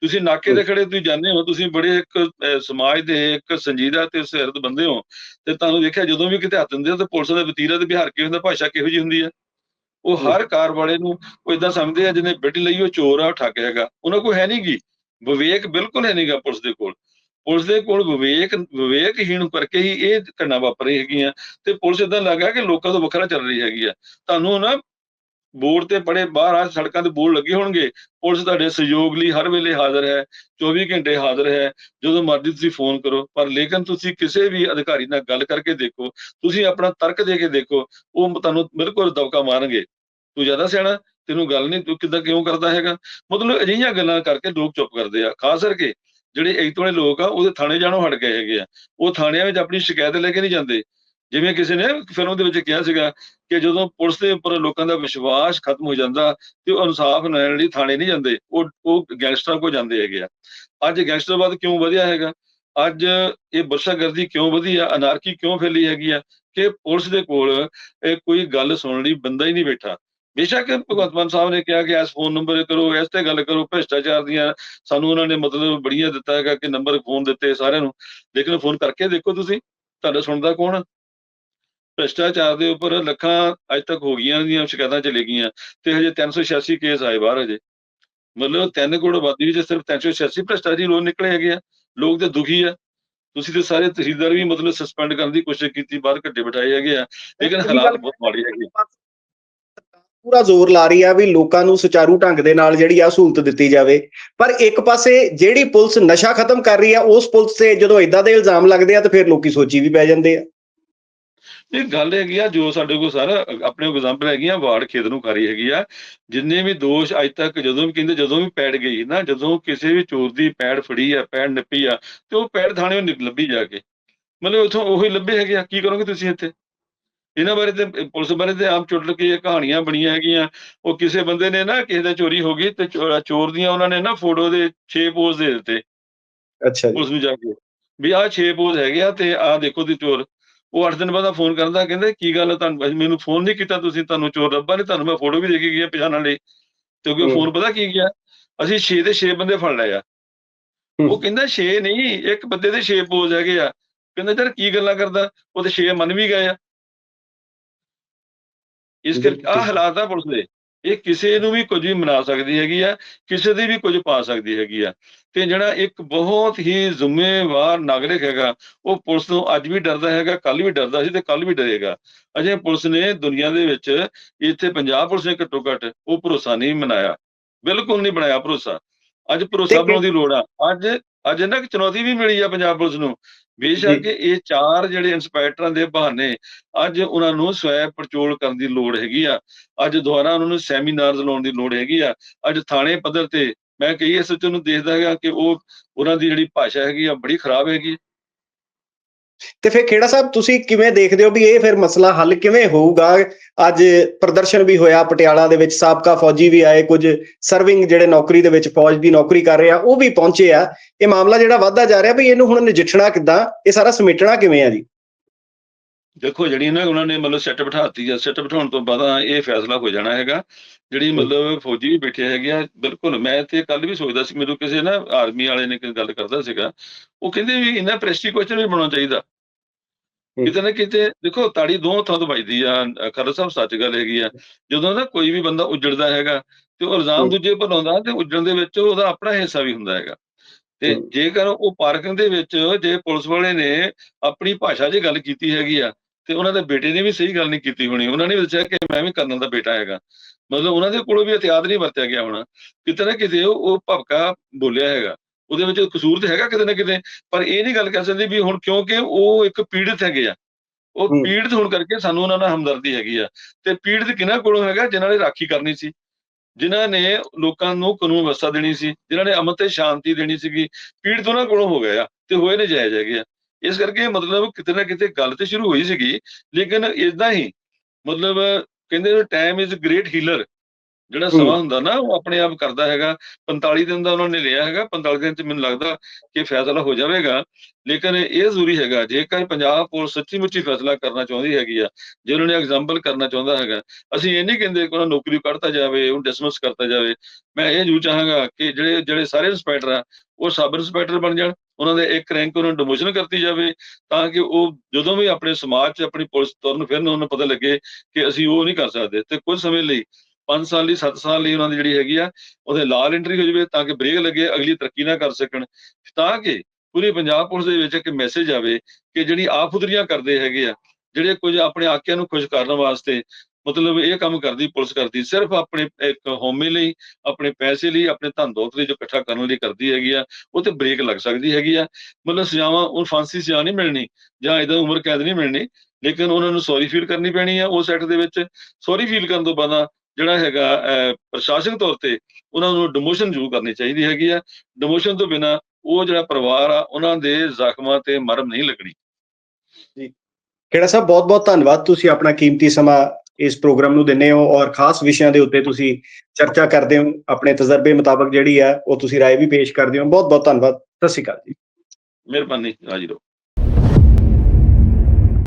ਤੁਸੀਂ ਨਾਕੇ ਤੇ ਖੜੇ ਤੁਸੀਂ ਜਾਣਦੇ ਹੋ ਤੁਸੀਂ ਬੜੇ ਇੱਕ ਸਮਾਜ ਦੇ ਇੱਕ ਸੰਜੀਦਾ ਤੇ ਸਿਰਦ ਬੰਦੇ ਹੋ ਤੇ ਤੁਹਾਨੂੰ ਦੇਖਿਆ ਜਦੋਂ ਵੀ ਕਿਤੇ ਹੱਥ ਦਿੰਦੇ ਹੋ ਤੇ ਪੁਲਿਸ ਦਾ ਵਤੀਰਾ ਤੇ ਬਿਹਾਰ ਕਿਵੇਂ ਹੁੰਦਾ ਭਾਸ਼ਾ ਕਿਹੋ ਜੀ ਹੁੰਦੀ ਆ? ਉਹ ਹਰ ਕਾਰ ਵਾਲੇ ਨੂੰ ਉਹ ਇਦਾਂ ਸਮਝਦੇ ਆ ਜਿਹਨੇ ਬੇਟੀ ਲਈ ਉਹ ਚੋਰ ਆ ਉਹ ਠੱਗ ਹੈਗਾ। ਉਹਨਾਂ ਕੋਲ ਹੈ ਨਹੀਂਗੀ ਵਿਵੇਕ ਬਿਲਕੁਲ ਹੈ ਨਹੀਂਗਾ ਪੁਲਿਸ ਦੇ ਕੋਲ। ਪੁਲਿਸ ਦੇ ਕੋਲ ਵਿਵੇਕ ਵਿਵੇਕਹੀਣ ਕਰਕੇ ਹੀ ਇਹ ਘਟਨਾ ਵਾਪਰ ਰਹੀ ਹੈਗੀਆਂ ਤੇ ਪੁਲਿਸ ਇਦਾਂ ਲੱਗਾ ਕਿ ਲੋਕਾਂ ਤੋਂ ਵੱਖਰਾ ਚੱਲ ਰਹੀ ਹੈਗੀ ਆ। ਤੁਹਾਨੂੰ ਨਾ ਬੋਰਡ ਤੇ ਬੜੇ ਬਾਹਰ ਆ, ਸੜਕਾਂ ਤੇ ਬੋਰਡ ਲੱਗੇ ਹੋਣਗੇ, ਪੁਲਿਸ ਤੁਹਾਡੇ ਸਹਿਯੋਗ ਲਈ ਹਰ ਵੇਲੇ ਹਾਜ਼ਰ ਹੈ 24 ਘੰਟੇ ਹਾਜ਼ਰ ਹੈ, ਜਦੋਂ ਮਰਜ਼ੀ ਤੁਸੀਂ ਫੋਨ ਕਰੋ, ਪਰ ਲੇਕਿਨ ਤੁਸੀਂ ਕਿਸੇ ਵੀ ਅਧਿਕਾਰੀ ਨਾਲ ਗੱਲ ਕਰਕੇ ਦੇਖੋ, ਤੁਸੀਂ ਆਪਣਾ ਤਰਕ ਦੇ ਕੇ ਦੇਖੋ, ਉਹ ਤੁਹਾਨੂੰ ਬਿਲਕੁਲ ਦਬਕਾ ਮਾਰਨਗੇ। ਤੂੰ ਜ਼ਿਆਦਾ ਸਿਆਣਾ, ਤੈਨੂੰ ਗੱਲ ਨਹੀਂ, ਤੂੰ ਕਿੱਦਾਂ ਕਿਉਂ ਕਰਦਾ ਹੈਗਾ? ਮਤਲਬ ਅਜਿਹੀਆਂ ਗੱਲਾਂ ਕਰਕੇ ਲੋਕ ਚੁੱਪ ਕਰਦੇ ਆ, ਖਾਸ ਕਰਕੇ ਜਿਹੜੇ ਇੱਕ ਦੇ ਲੋਕ ਆ, ਉਹਦੇ ਥਾਣੇ ਜਾਣੋਂ ਹਟ ਗਏ ਹੈਗੇ ਆ। ਉਹ ਥਾਣਿਆਂ ਵਿੱਚ ਆਪਣੀ ਸ਼ਿਕਾਇਤ ਲੈ ਕੇ ਨਹੀਂ ਜਾਂਦੇ। ਜਿਵੇਂ ਕਿਸੇ ਨੇ ਫਿਲਮ ਦੇ ਵਿੱਚ ਕਿਹਾ ਸੀਗਾ ਕਿ ਜਦੋਂ ਪੁਲਿਸ ਦੇ ਉੱਪਰ ਲੋਕਾਂ ਦਾ ਵਿਸ਼ਵਾਸ ਖਤਮ ਹੋ ਜਾਂਦਾ ਤੇ ਉਹ ਇਨਸਾਫ ਲੈਣ ਲਈ ਥਾਣੇ ਨਹੀਂ ਜਾਂਦੇ, ਉਹ ਉਹ ਗੈਂਗਸਟਰਾਂ ਕੋਲ ਜਾਂਦੇ ਹੈਗੇ ਆ। ਅੱਜ ਗੈਂਗਸਟਰਵਾਦ ਕਿਉਂ ਵਧਿਆ ਹੈਗਾ? ਅੱਜ ਇਹ ਬਰਸ਼ਾਗਰਦੀ ਕਿਉਂ ਵਧੀ ਆ? ਅਨਾਰਕੀ ਕਿਉਂ ਫੈਲੀ ਹੈਗੀ ਆ? ਕਿ ਪੁਲਿਸ ਦੇ ਕੋਲ ਇਹ ਕੋਈ ਗੱਲ ਸੁਣਨ ਲਈ ਬੰਦਾ ਹੀ ਨਹੀਂ ਬੈਠਾ। ਬੇਸ਼ੱਕ ਭਗਵੰਤ ਮਾਨ ਸਾਹਿਬ ਨੇ ਕਿਹਾ ਕਿ ਇਸ ਫੋਨ ਨੰਬਰ ਕਰੋ, ਇਸ ਤੇ ਗੱਲ ਕਰੋ, ਭ੍ਰਿਸ਼ਟਾਚਾਰ ਦੀਆਂ ਸਾਨੂੰ ਉਹਨਾਂ ਨੇ ਮਤਲਬ ਬੜੀਆਂ ਦਿੱਤਾ ਹੈਗਾ ਕਿ ਨੰਬਰ ਫੋਨ ਦਿੱਤੇ ਸਾਰਿਆਂ ਨੂੰ। ਲੇਕਿਨ ਫੋਨ ਕਰਕੇ ਦੇਖੋ ਤੁਸੀਂ, ਤੁਹਾਡਾ ਸੁਣਦਾ ਕੌਣ ਭ੍ਰਿਸ਼ਟਾਚਾਰ ਦੇ ਉੱਪਰ ਲੱਖਾਂ ਅੱਜ ਤੱਕ ਹੋ ਗਈਆਂ ਦੀਆਂ ਸ਼ਿਕਾਇਤਾਂ ਚਲੇ ਗਈਆਂ ਤੇ ਹਜੇ 386 ਕੇਸ ਆਏ ਬਾਹਰ ਹਜੇ। ਮਤਲਬ 3 ਕਰੋੜ ਆਬਾਦੀ ਵਿੱਚ ਸਿਰਫ 386 ਭ੍ਰਿਸ਼ਟਾਚਾਰੀ ਲੋਕ ਨਿਕਲੇ ਹੈਗੇ ਆ ਲੋਕ ਤੇ ਦੁਖੀ ਆ। ਤੁਸੀਂ ਤੇ ਸਾਰੇ ਤਹਿਸੀਲਦਾਰ ਵੀ ਮਤਲਬ ਸਸਪੈਂਡ ਕਰਨ ਦੀ ਕੋਸ਼ਿਸ਼ ਕੀਤੀ ਬਾਹਰ ਘੱਟੇ ਬਿਠਾਏ ਹੈਗੇ ਆ ਲੇਕਿਨ ਹਾਲਾਤ ਬਹੁਤ ਮਾੜੇ ਹੈਗੇ ਪੂਰਾ ਜ਼ੋਰ ਲਾ ਰਹੀ ਆ ਵੀ ਲੋਕਾਂ ਨੂੰ ਸੁਚਾਰੂ ਢੰਗ ਦੇ ਨਾਲ ਜਿਹੜੀ ਆ ਸਹੂਲਤ ਦਿੱਤੀ ਜਾਵੇ। ਪਰ ਇੱਕ ਪਾਸੇ ਜਿਹੜੀ ਪੁਲਿਸ ਨਸ਼ਾ ਖਤਮ ਕਰ ਰਹੀ ਆ ਉਸ ਪੁਲਿਸ ਤੇ ਜਦੋਂ ਇਦਾਂ ਦੇ ਇਲਜ਼ਾਮ ਲੱਗਦੇ ਆ ਤਾਂ ਫਿਰ ਲੋਕੀ ਸੋਚੀ ਵੀ ਪੈ ਜਾਂਦੇ ਆ। ਇਹ ਗੱਲ ਹੈਗੀ ਆ ਜੋ ਸਾਡੇ ਕੋਲ ਸਾਰਾ ਆਪਣੇ ਐਗਜ਼ਾਮਪਲ ਹੈਗੀਆਂ ਵਾਰਡ ਖੇਤ ਨੂੰ ਖਾਰੀ ਹੈਗੀ ਆ। ਜਿੰਨੇ ਵੀ ਦੋਸ਼ ਅੱਜ ਤੱਕ ਜਦੋਂ ਵੀ ਕਹਿੰਦੇ ਜਦੋਂ ਵੀ ਪੈੜ ਗਈ ਨਾ ਜਦੋਂ ਕਿਸੇ ਵੀ ਚੋਰ ਦੀ ਪੈੜ ਫੜੀ ਆ ਪੈੜ ਨੱਪੀ ਆ ਤੇ ਉਹ ਪੈੜ ਥਾਣੇ ਨਿਕ ਲੱਭੀ ਜਾ ਕੇ। ਮਤਲਬ ਉਥੋਂ ਉਹੀ ਲੱਭੇ ਹੈਗੇ ਆ ਕੀ ਕਰੋਗੇ ਤੁਸੀਂ ਇੱਥੇ? ਇਹਨਾਂ ਬਾਰੇ ਤੇ ਪੁਲਿਸ ਬਾਰੇ ਤੇ ਆਮ ਚੁਟਲ ਕੇ ਕਹਾਣੀਆਂ ਬਣੀਆਂ ਹੈਗੀਆਂ। ਉਹ ਕਿਸੇ ਬੰਦੇ ਨੇ ਨਾ ਕਿਸੇ ਦਾ ਚੋਰੀ ਹੋ ਗਈ ਤੇ ਚੋਰ ਦੀਆਂ ਉਹਨਾਂ ਨੇ ਨਾ ਫੋਟੋ ਦੇ 6 ਪੋਜ਼ ਦੇ ਦਿੱਤੇ। ਅੱਛਾ ਜੀ। ਪੁਲਿਸ ਨੂੰ ਜਾ ਕੇ। ਵੀ ਆਹ 6 ਪੋਜ਼ ਹੈਗੇ ਆ ਤੇ ਆਹ ਦੇਖੋ ਦੀ ਚੋਰ। ਉਹ 8 ਦਿਨ ਬਾਅਦ ਫੋਨ ਕਰਦਾ ਕਹਿੰਦੇ ਕੀ ਗੱਲ ਹੈ ਤੁਹਾਨੂੰ? ਮੈਨੂੰ ਫੋਨ ਨਹੀਂ ਕੀਤਾ ਤੁਸੀਂ ਤੁਹਾਨੂੰ ਚੋਰ ਲੱਭਾ ਨਹੀਂ ਤੁਹਾਨੂੰ ਮੈਂ ਫੋਟੋ ਵੀ ਦੇ ਕੇ ਗਿਆ ਪਛਾਣਨ ਲਈ। ਕਿਉਂਕਿ ਉਹ। ਫੋਨ ਪਤਾ ਕੀ ਗਿਆ? ਅਸੀਂ 6 ਦੇ 6 ਬੰਦੇ ਫੜ ਲਏ ਆ। ਉਹ ਕਹਿੰਦਾ 6 ਨਹੀਂ ਇੱਕ ਬੰਦੇ ਦੇ 6 ਪੋਜ਼ ਹੈਗੇ ਆ। ਕਹਿੰਦਾ ਯਾਰ ਕੀ ਗੱਲਾਂ ਕਰਦਾ? ਉਹ ਤੇ 6 ਮੰਨ ਵੀ ਗਏ ਆ। ਇਸ ਕਰਕੇ ਆ। ਹਾਲਾਤ ਆ ਪੁਲਿਸ ਦੇ। ਇਹ ਕਿਸੇ ਨੂੰ ਵੀ ਕੁਝ ਵੀ ਮਨਾ ਸਕਦੀ ਹੈਗੀ ਆ ਕਿਸੇ ਦੀ ਵੀ ਕੁਝ ਪਾ ਸਕਦੀ ਹੈਗੀ ਆ। ਤੇ ਜਿਹੜਾ ਇੱਕ ਬਹੁਤ ਹੀ ਜ਼ਿੰਮੇਵਾਰ ਨਾਗਰਿਕ ਹੈਗਾ ਉਹ ਪੁਲਿਸ ਤੋਂ ਅੱਜ ਵੀ ਡਰਦਾ ਹੈਗਾ ਕੱਲ ਵੀ ਡਰਦਾ ਸੀ ਤੇ ਕੱਲ ਵੀ ਡਰੇਗਾ। ਅਜੇ ਪੁਲਿਸ ਨੇ ਦੁਨੀਆ ਦੇ ਵਿੱਚ ਇੱਥੇ ਪੰਜਾਬ ਪੁਲਿਸ ਨੇ ਘੱਟੋ ਘੱਟ ਉਹ ਭਰੋਸਾ ਨਹੀਂ ਮਨਾਇਆ। ਬਿਲਕੁਲ ਨਹੀਂ ਬਣਾਇਆ ਭਰੋਸਾ। ਅੱਜ ਭਰੋਸਾ ਬਣਾਉਣ ਦੀ ਲੋੜ ਆ। ਅੱਜ ਅੱਜ ਇਹਨਾਂ ਇੱਕ ਚੁਣੌਤੀ ਵੀ ਮਿਲੀ ਆ ਪੰਜਾਬ ਪੁਲਿਸ ਨੂੰ। ਬੇਸ਼ੱਕ ਇਹ ਚਾਰ ਜਿਹੜੇ ਇੰਸਪੈਕਟਰਾਂ ਦੇ ਬਹਾਨੇ ਅੱਜ ਉਹਨਾਂ ਨੂੰ ਸਵੈ ਪੜਚੋਲ ਕਰਨ ਦੀ ਲੋੜ ਹੈਗੀ ਆ। ਅੱਜ ਦੁਆਰਾ ਉਹਨਾਂ ਨੂੰ ਸੈਮੀਨਾਰਸ ਲਾਉਣ ਦੀ ਲੋੜ ਹੈਗੀ ਆ। ਅੱਜ ਥਾਣੇ ਪੱਧਰ ਤੇ ਮੈਂ ਕਈ ਐਸਐਚਓ ਨੂੰ ਦੇਖਦਾ ਹੈਗਾ ਕਿ ਉਹ ਉਹਨਾਂ ਦੀ ਜਿਹੜੀ ਭਾਸ਼ਾ ਹੈਗੀ ਆ ਬੜੀ ਖਰਾਬ ਹੈਗੀ। ਤੇ ਫਿਰ ਖੇੜਾ ਸਾਹਿਬ ਤੁਸੀਂ ਕਿਵੇਂ ਦੇਖਦੇ ਹੋ ਵੀ ਇਹ ਫਿਰ ਮਸਲਾ ਹੱਲ ਕਿਵੇਂ ਹੋਊਗਾ? ਅੱਜ ਪ੍ਰਦਰਸ਼ਨ ਵੀ ਹੋਇਆ ਪਟਿਆਲਾ ਦੇ ਵਿੱਚ, ਸਾਬਕਾ ਫੌਜੀ ਵੀ ਆਏ, ਕੁਝ ਸਰਵਿੰਗ ਜਿਹੜੇ ਨੌਕਰੀ ਦੇ ਵਿੱਚ ਫੌਜ ਦੀ ਨੌਕਰੀ ਕਰ ਰਹੇ ਆ, ਉਹ ਵੀ ਪਹੁੰਚੇ ਆ। ਇਹ ਮਾਮਲਾ ਜਿਹੜਾ ਵੱਧਦਾ ਜਾ ਰਿਹਾ ਵੀ ਇਹਨੂੰ ਹੁਣ ਨਜਿੱਠਣਾ ਕਿੱਦਾਂ? ਇਹ ਸਾਰਾ ਸਮੇਟਣਾ ਕਿਵੇਂ ਆ ਜੀ? ਦੇਖੋ ਜਿਹੜੀ ਨਾ ਉਹਨਾਂ ਨੇ ਮਤਲਬ ਸੈੱਟ ਬਿਠਾਤੀ ਆ ਸੈੱਟ ਬਿਠਾਉਣ ਤੋਂ ਬਾਅਦ ਇਹ ਫੈਸਲਾ ਹੋ ਜਾਣਾ ਹੈਗਾ ਜਿਹੜੀ ਮਤਲਬ ਫੌਜੀ ਵੀ ਬੈਠੇ ਹੈਗੇ ਆ ਬਿਲਕੁਲ ਮੈਂ ਤੇ ਕੱਲ ਵੀ ਸੋਚਦਾ ਸੀ ਮੈਨੂੰ ਕਿਸੇ ਨਾ ਆਰਮੀ ਵਾਲੇ ਨੇ ਕੋਈ ਗੱਲ ਕਰਦਾ ਸੀਗਾ ਉਹ ਕਹਿੰਦੇ ਵੀ ਇਹਨਾਂ ਪ੍ਰੈਸਟੀ ਕੁਐਸਚਨ ਵੀ ਬਣਾਉਣਾ ਚਾਹੀਦਾ। ਕਿਤੇ ਨਾ ਕਿਤੇ ਦੇਖੋ ਤਾੜੀ ਦੋ ਹੱਥਾਂ ਤੋਂ ਵੱਜਦੀ ਆ ਖਰ ਸਾਹਿਬ ਸੱਚ ਗੱਲ ਹੈਗੀ ਆ ਜਦੋਂ ਨਾ ਕੋਈ ਵੀ ਬੰਦਾ ਉਜੜਦਾ ਹੈਗਾ ਤੇ ਉਹ ਇਲਜ਼ਾਮ। ਦੂਜੇ ਪਰ ਲਾਉਂਦਾ ਤੇ ਉਜੜਨ ਦੇ ਵਿੱਚ ਉਹਦਾ ਆਪਣਾ ਹਿੱਸਾ ਵੀ ਹੁੰਦਾ ਹੈਗਾ ਤੇ। ਜੇਕਰ ਉਹ ਪਾਰਕਿੰਗ ਦੇ ਵਿੱਚ ਜੇ ਪੁਲਿਸ ਵਾਲੇ ਨੇ ਆਪਣੀ ਭਾਸ਼ਾ 'ਚ ਗੱਲ ਕੀਤੀ ਹੈਗੀ ਆ ਤੇ ਉਹਨਾਂ ਦੇ ਬੇਟੇ ਨੇ ਵੀ ਸਹੀ ਗੱਲ ਨਹੀਂ ਕੀਤੀ ਹੋਣੀ। ਉਹਨਾਂ ਨੇ ਵੀ ਦੱਸਿਆ ਕਿ ਮੈਂ ਵੀ ਕਰਨਲ ਦਾ ਬੇਟਾ ਹੈਗਾ। ਮਤਲਬ ਉਹਨਾਂ ਦੇ ਕੋਲੋਂ ਵੀ ਇਤਿਆਦ ਨਹੀਂ ਵਰਤਿਆ ਗਿਆ ਹੋਣਾ। ਕਿਤੇ ਨਾ ਕਿਤੇ ਉਹ ਭਵਕਾ ਬੋਲਿਆ ਹੈਗਾ। ਉਹਦੇ ਵਿੱਚ ਕਸੂਰ ਤੇ ਹੈਗਾ ਕਿਤੇ ਨਾ ਕਿਤੇ ਪਰ ਇਹ ਨਹੀਂ ਗੱਲ ਕਹਿ ਸਕਦੇ ਵੀ ਹੁਣ ਕਿਉਂਕਿ ਉਹ ਇੱਕ ਪੀੜਤ ਹੈਗੇ ਆ। ਉਹ। ਪੀੜਤ ਹੋਣ ਕਰਕੇ ਸਾਨੂੰ ਉਹਨਾਂ ਨਾਲ ਹਮਦਰਦੀ ਹੈਗੀ ਆ। ਤੇ ਪੀੜਤ ਕਿਹਨਾਂ ਕੋਲੋਂ ਹੈਗਾ ਜਿਨ੍ਹਾਂ ਨੇ ਰਾਖੀ ਕਰਨੀ ਸੀ? ਜਿਨ੍ਹਾਂ ਨੇ ਲੋਕਾਂ ਨੂੰ ਕਾਨੂੰਨ ਵਿਵਸਥਾ ਦੇਣੀ ਸੀ ਜਿਨ੍ਹਾਂ ਨੇ ਅਮਨ ਤੇ ਸ਼ਾਂਤੀ ਦੇਣੀ ਸੀਗੀ। ਪੀੜਤ ਉਹਨਾਂ ਕੋਲੋਂ ਹੋ ਗਏ ਆ ਤੇ ਹੋਏ ਨੇ ਜਾਇਜ਼ ਹੈਗੇ ਆ। ਇਸ ਕਰਕੇ ਮਤਲਬ ਕਿਤੇ ਨਾ ਕਿਤੇ ਗੱਲ ਤੇ ਸ਼ੁਰੂ ਹੋਈ ਸੀਗੀ ਲੇਕਿਨ ਇਦਾਂ ਹੀ ਮਤਲਬ ਕਹਿੰਦੇ ਟਾਈਮ ਇਜ਼ ਗ੍ਰੇਟ ਹੀਲਰ ਜਿਹੜਾ। ਸਮਾਂ ਹੁੰਦਾ ਨਾ ਉਹ ਆਪਣੇ ਆਪ ਕਰਦਾ ਹੈਗਾ। 45 ਦਿਨ ਦਾ ਉਹਨਾਂ ਨੇ ਲਿਆ ਹੈਗਾ 45 ਦਿਨ ਚ ਮੈਨੂੰ ਲੱਗਦਾ ਕਿ ਫੈਸਲਾ ਹੋ ਜਾਵੇਗਾ। ਲੇਕਿਨ ਇਹ ਜ਼ਰੂਰੀ ਹੈਗਾ ਜੇਕਰ ਪੰਜਾਬ ਪੁਲਿਸ ਸੱਚੀ ਮੁੱਚੀ ਫੈਸਲਾ ਕਰਨਾ ਚਾਹੁੰਦੀ ਹੈਗੀ ਆ ਜੇ ਉਹਨਾਂ ਨੇ ਐਗਜ਼ਾਮਪਲ ਕਰਨਾ ਚਾਹੁੰਦਾ ਹੈਗਾ ਅਸੀਂ ਇਹ ਨਹੀਂ ਕਹਿੰਦੇ ਕਿ ਉਹਨਾਂ ਨੌਕਰੀ ਕੱਢਤਾ ਜਾਵੇ ਉਹਨੂੰ ਡਿਸਮਿਸ ਕਰਤਾ ਜਾਵੇ। ਮੈਂ ਇਹ ਜ਼ਰੂਰ ਚਾਹਾਂਗਾ ਕਿ ਜਿਹੜੇ ਜਿਹੜੇ ਸਾਰੇ ਇੰਸਪੈਕਟਰ ਆ ਉਹ ਸਬ ਇੰਸਪੈਕਟਰ ਬਣ ਜਾਣ। ਉਹਨਾਂ ਦੇ ਇੱਕ ਰੈਂਕ ਉਹਨਾਂ ਡਿਮੋਸ਼ਨ ਕਰਤੀ ਜਾਵੇ, ਤਾਂ ਕਿ ਉਹ ਜਦੋਂ ਵੀ ਆਪਣੇ ਸਮਾਜ 'ਚ ਆਪਣੀ ਪੁਲਿਸ ਤੁਰਨ ਫਿਰਨ, ਉਹਨਾਂ ਨੂੰ ਪਤਾ ਲੱਗੇ ਕਿ ਅਸੀਂ ਉਹ ਨਹੀਂ ਕਰ ਸਕਦੇ। ਤੇ ਕੁਝ ਸਮੇਂ ਲਈ 5 ਸਾਲ ਲਈ 7 ਸਾਲ ਲਈ ਉਹਨਾਂ ਦੀ ਜਿਹੜੀ ਹੈਗੀ ਆ, ਉਹਦੇ ਲਾਲ ਐਂਟਰੀ ਹੋ ਜਾਵੇ, ਤਾਂ ਕਿ ਬ੍ਰੇਕ ਲੱਗੇ, ਅਗਲੀ ਤਰੱਕੀ ਨਾ ਕਰ ਸਕਣ। ਤਾਂ ਕਿ ਪੂਰੀ ਪੰਜਾਬ ਪੁਲਿਸ ਦੇ ਵਿੱਚ ਇੱਕ ਮੈਸੇਜ ਆਵੇ ਕਿ ਜਿਹੜੀ ਆਪ ਆਫੁਦਰੀਆਂ ਕਰਦੇ ਹੈਗੇ ਆ, ਜਿਹੜੇ ਕੁਝ ਆਪਣੇ ਆਕਿਆਂ ਨੂੰ ਖੁਸ਼ ਕਰਨ ਵਾਸਤੇ ਮਤਲਬ ਇਹ ਕੰਮ ਕਰਦੀ, ਪੁਲਿਸ ਕਰਦੀ, ਸਿਰਫ ਆਪਣੇ ਇੱਕ ਹਉਮੈ ਲਈ, ਆਪਣੇ ਪੈਸੇ ਲਈ, ਆਪਣੇ ਧਨ ਦੌਲਤ ਲਈ ਜੋ ਇਕੱਠਾ ਕਰਨ ਲਈ ਕਰਦੀ ਹੈਗੀ ਆ, ਉਹ ਤੇ ਬ੍ਰੇਕ ਲੱਗ ਸਕਦੀ ਹੈਗੀ ਆ। ਮਤਲਬ ਸਜ਼ਾਵਾਂ, ਉਹ ਫਾਂਸੀ ਸਜ਼ਾ ਨਹੀਂ ਮਿਲਣੀ, ਜਾਂ ਇਹਦਾ ਉਮਰ ਕੈਦ ਨਹੀਂ ਮਿਲਣੀ, ਲੇਕਿਨ ਉਹਨਾਂ ਨੂੰ ਸੌਰੀ ਫੀਲ ਕਰਨੀ ਪੈਣੀ ਆ, ਉਸ ਐਕਟ ਦੇ ਵਿੱਚ ਸੌਰੀ ਫੀਲ ਕਰਨ ਤੋਂ ਬਾਅਦ ਜਿਹੜਾ ਹੈਗਾ ਪ੍ਰਸ਼ਾਸਨਿਕ ਤੌਰ ਤੇ ਉਹਨਾਂ ਨੂੰ ਡਿਮੋਸ਼ਨ ਜ਼ਰੂਰ ਕਰਨੀ ਚਾਹੀਦੀ ਹੈਗੀ ਆ। ਡਿਮੋਸ਼ਨ ਤੋਂ ਬਿਨਾ ਉਹ ਜਿਹੜਾ ਪਰਿਵਾਰ ਆ, ਉਹਨਾਂ ਦੇ ਜ਼ਖਮਾਂ ਤੇ ਮਰਮ ਨਹੀਂ ਲੱਗਣੀ। ਖੇੜਾ ਸਾਹਿਬ ਬਹੁਤ ਬਹੁਤ ਧੰਨਵਾਦ। ਤੁਸੀਂ ਆਪਣਾ ਕੀਮਤੀ ਸਮਾਂ ਇਸ ਪ੍ਰੋਗਰਾਮ ਨੂੰ ਦਿੰਦੇ ਹੋ ਔਰ ਖਾਸ ਵਿਸ਼ਿਆਂ ਦੇ ਉੱਤੇ ਤੁਸੀਂ ਚਰਚਾ ਕਰਦੇ ਹੋ ਆਪਣੇ ਤਜਰਬੇ ਮੁਤਾਬਕ ਜਿਹੜੀ ਹੈ ਉਹ ਤੁਸੀਂ رائے ਵੀ ਪੇਸ਼ ਕਰਦੇ ਹੋ ਬਹੁਤ ਬਹੁਤ ਧੰਨਵਾਦ ਸਤਿ ਸ਼੍ਰੀ ਅਕਾਲ ਜੀ ਮਿਹਰਬਾਨੀ ਹਾਜ਼ਰ ਹੋ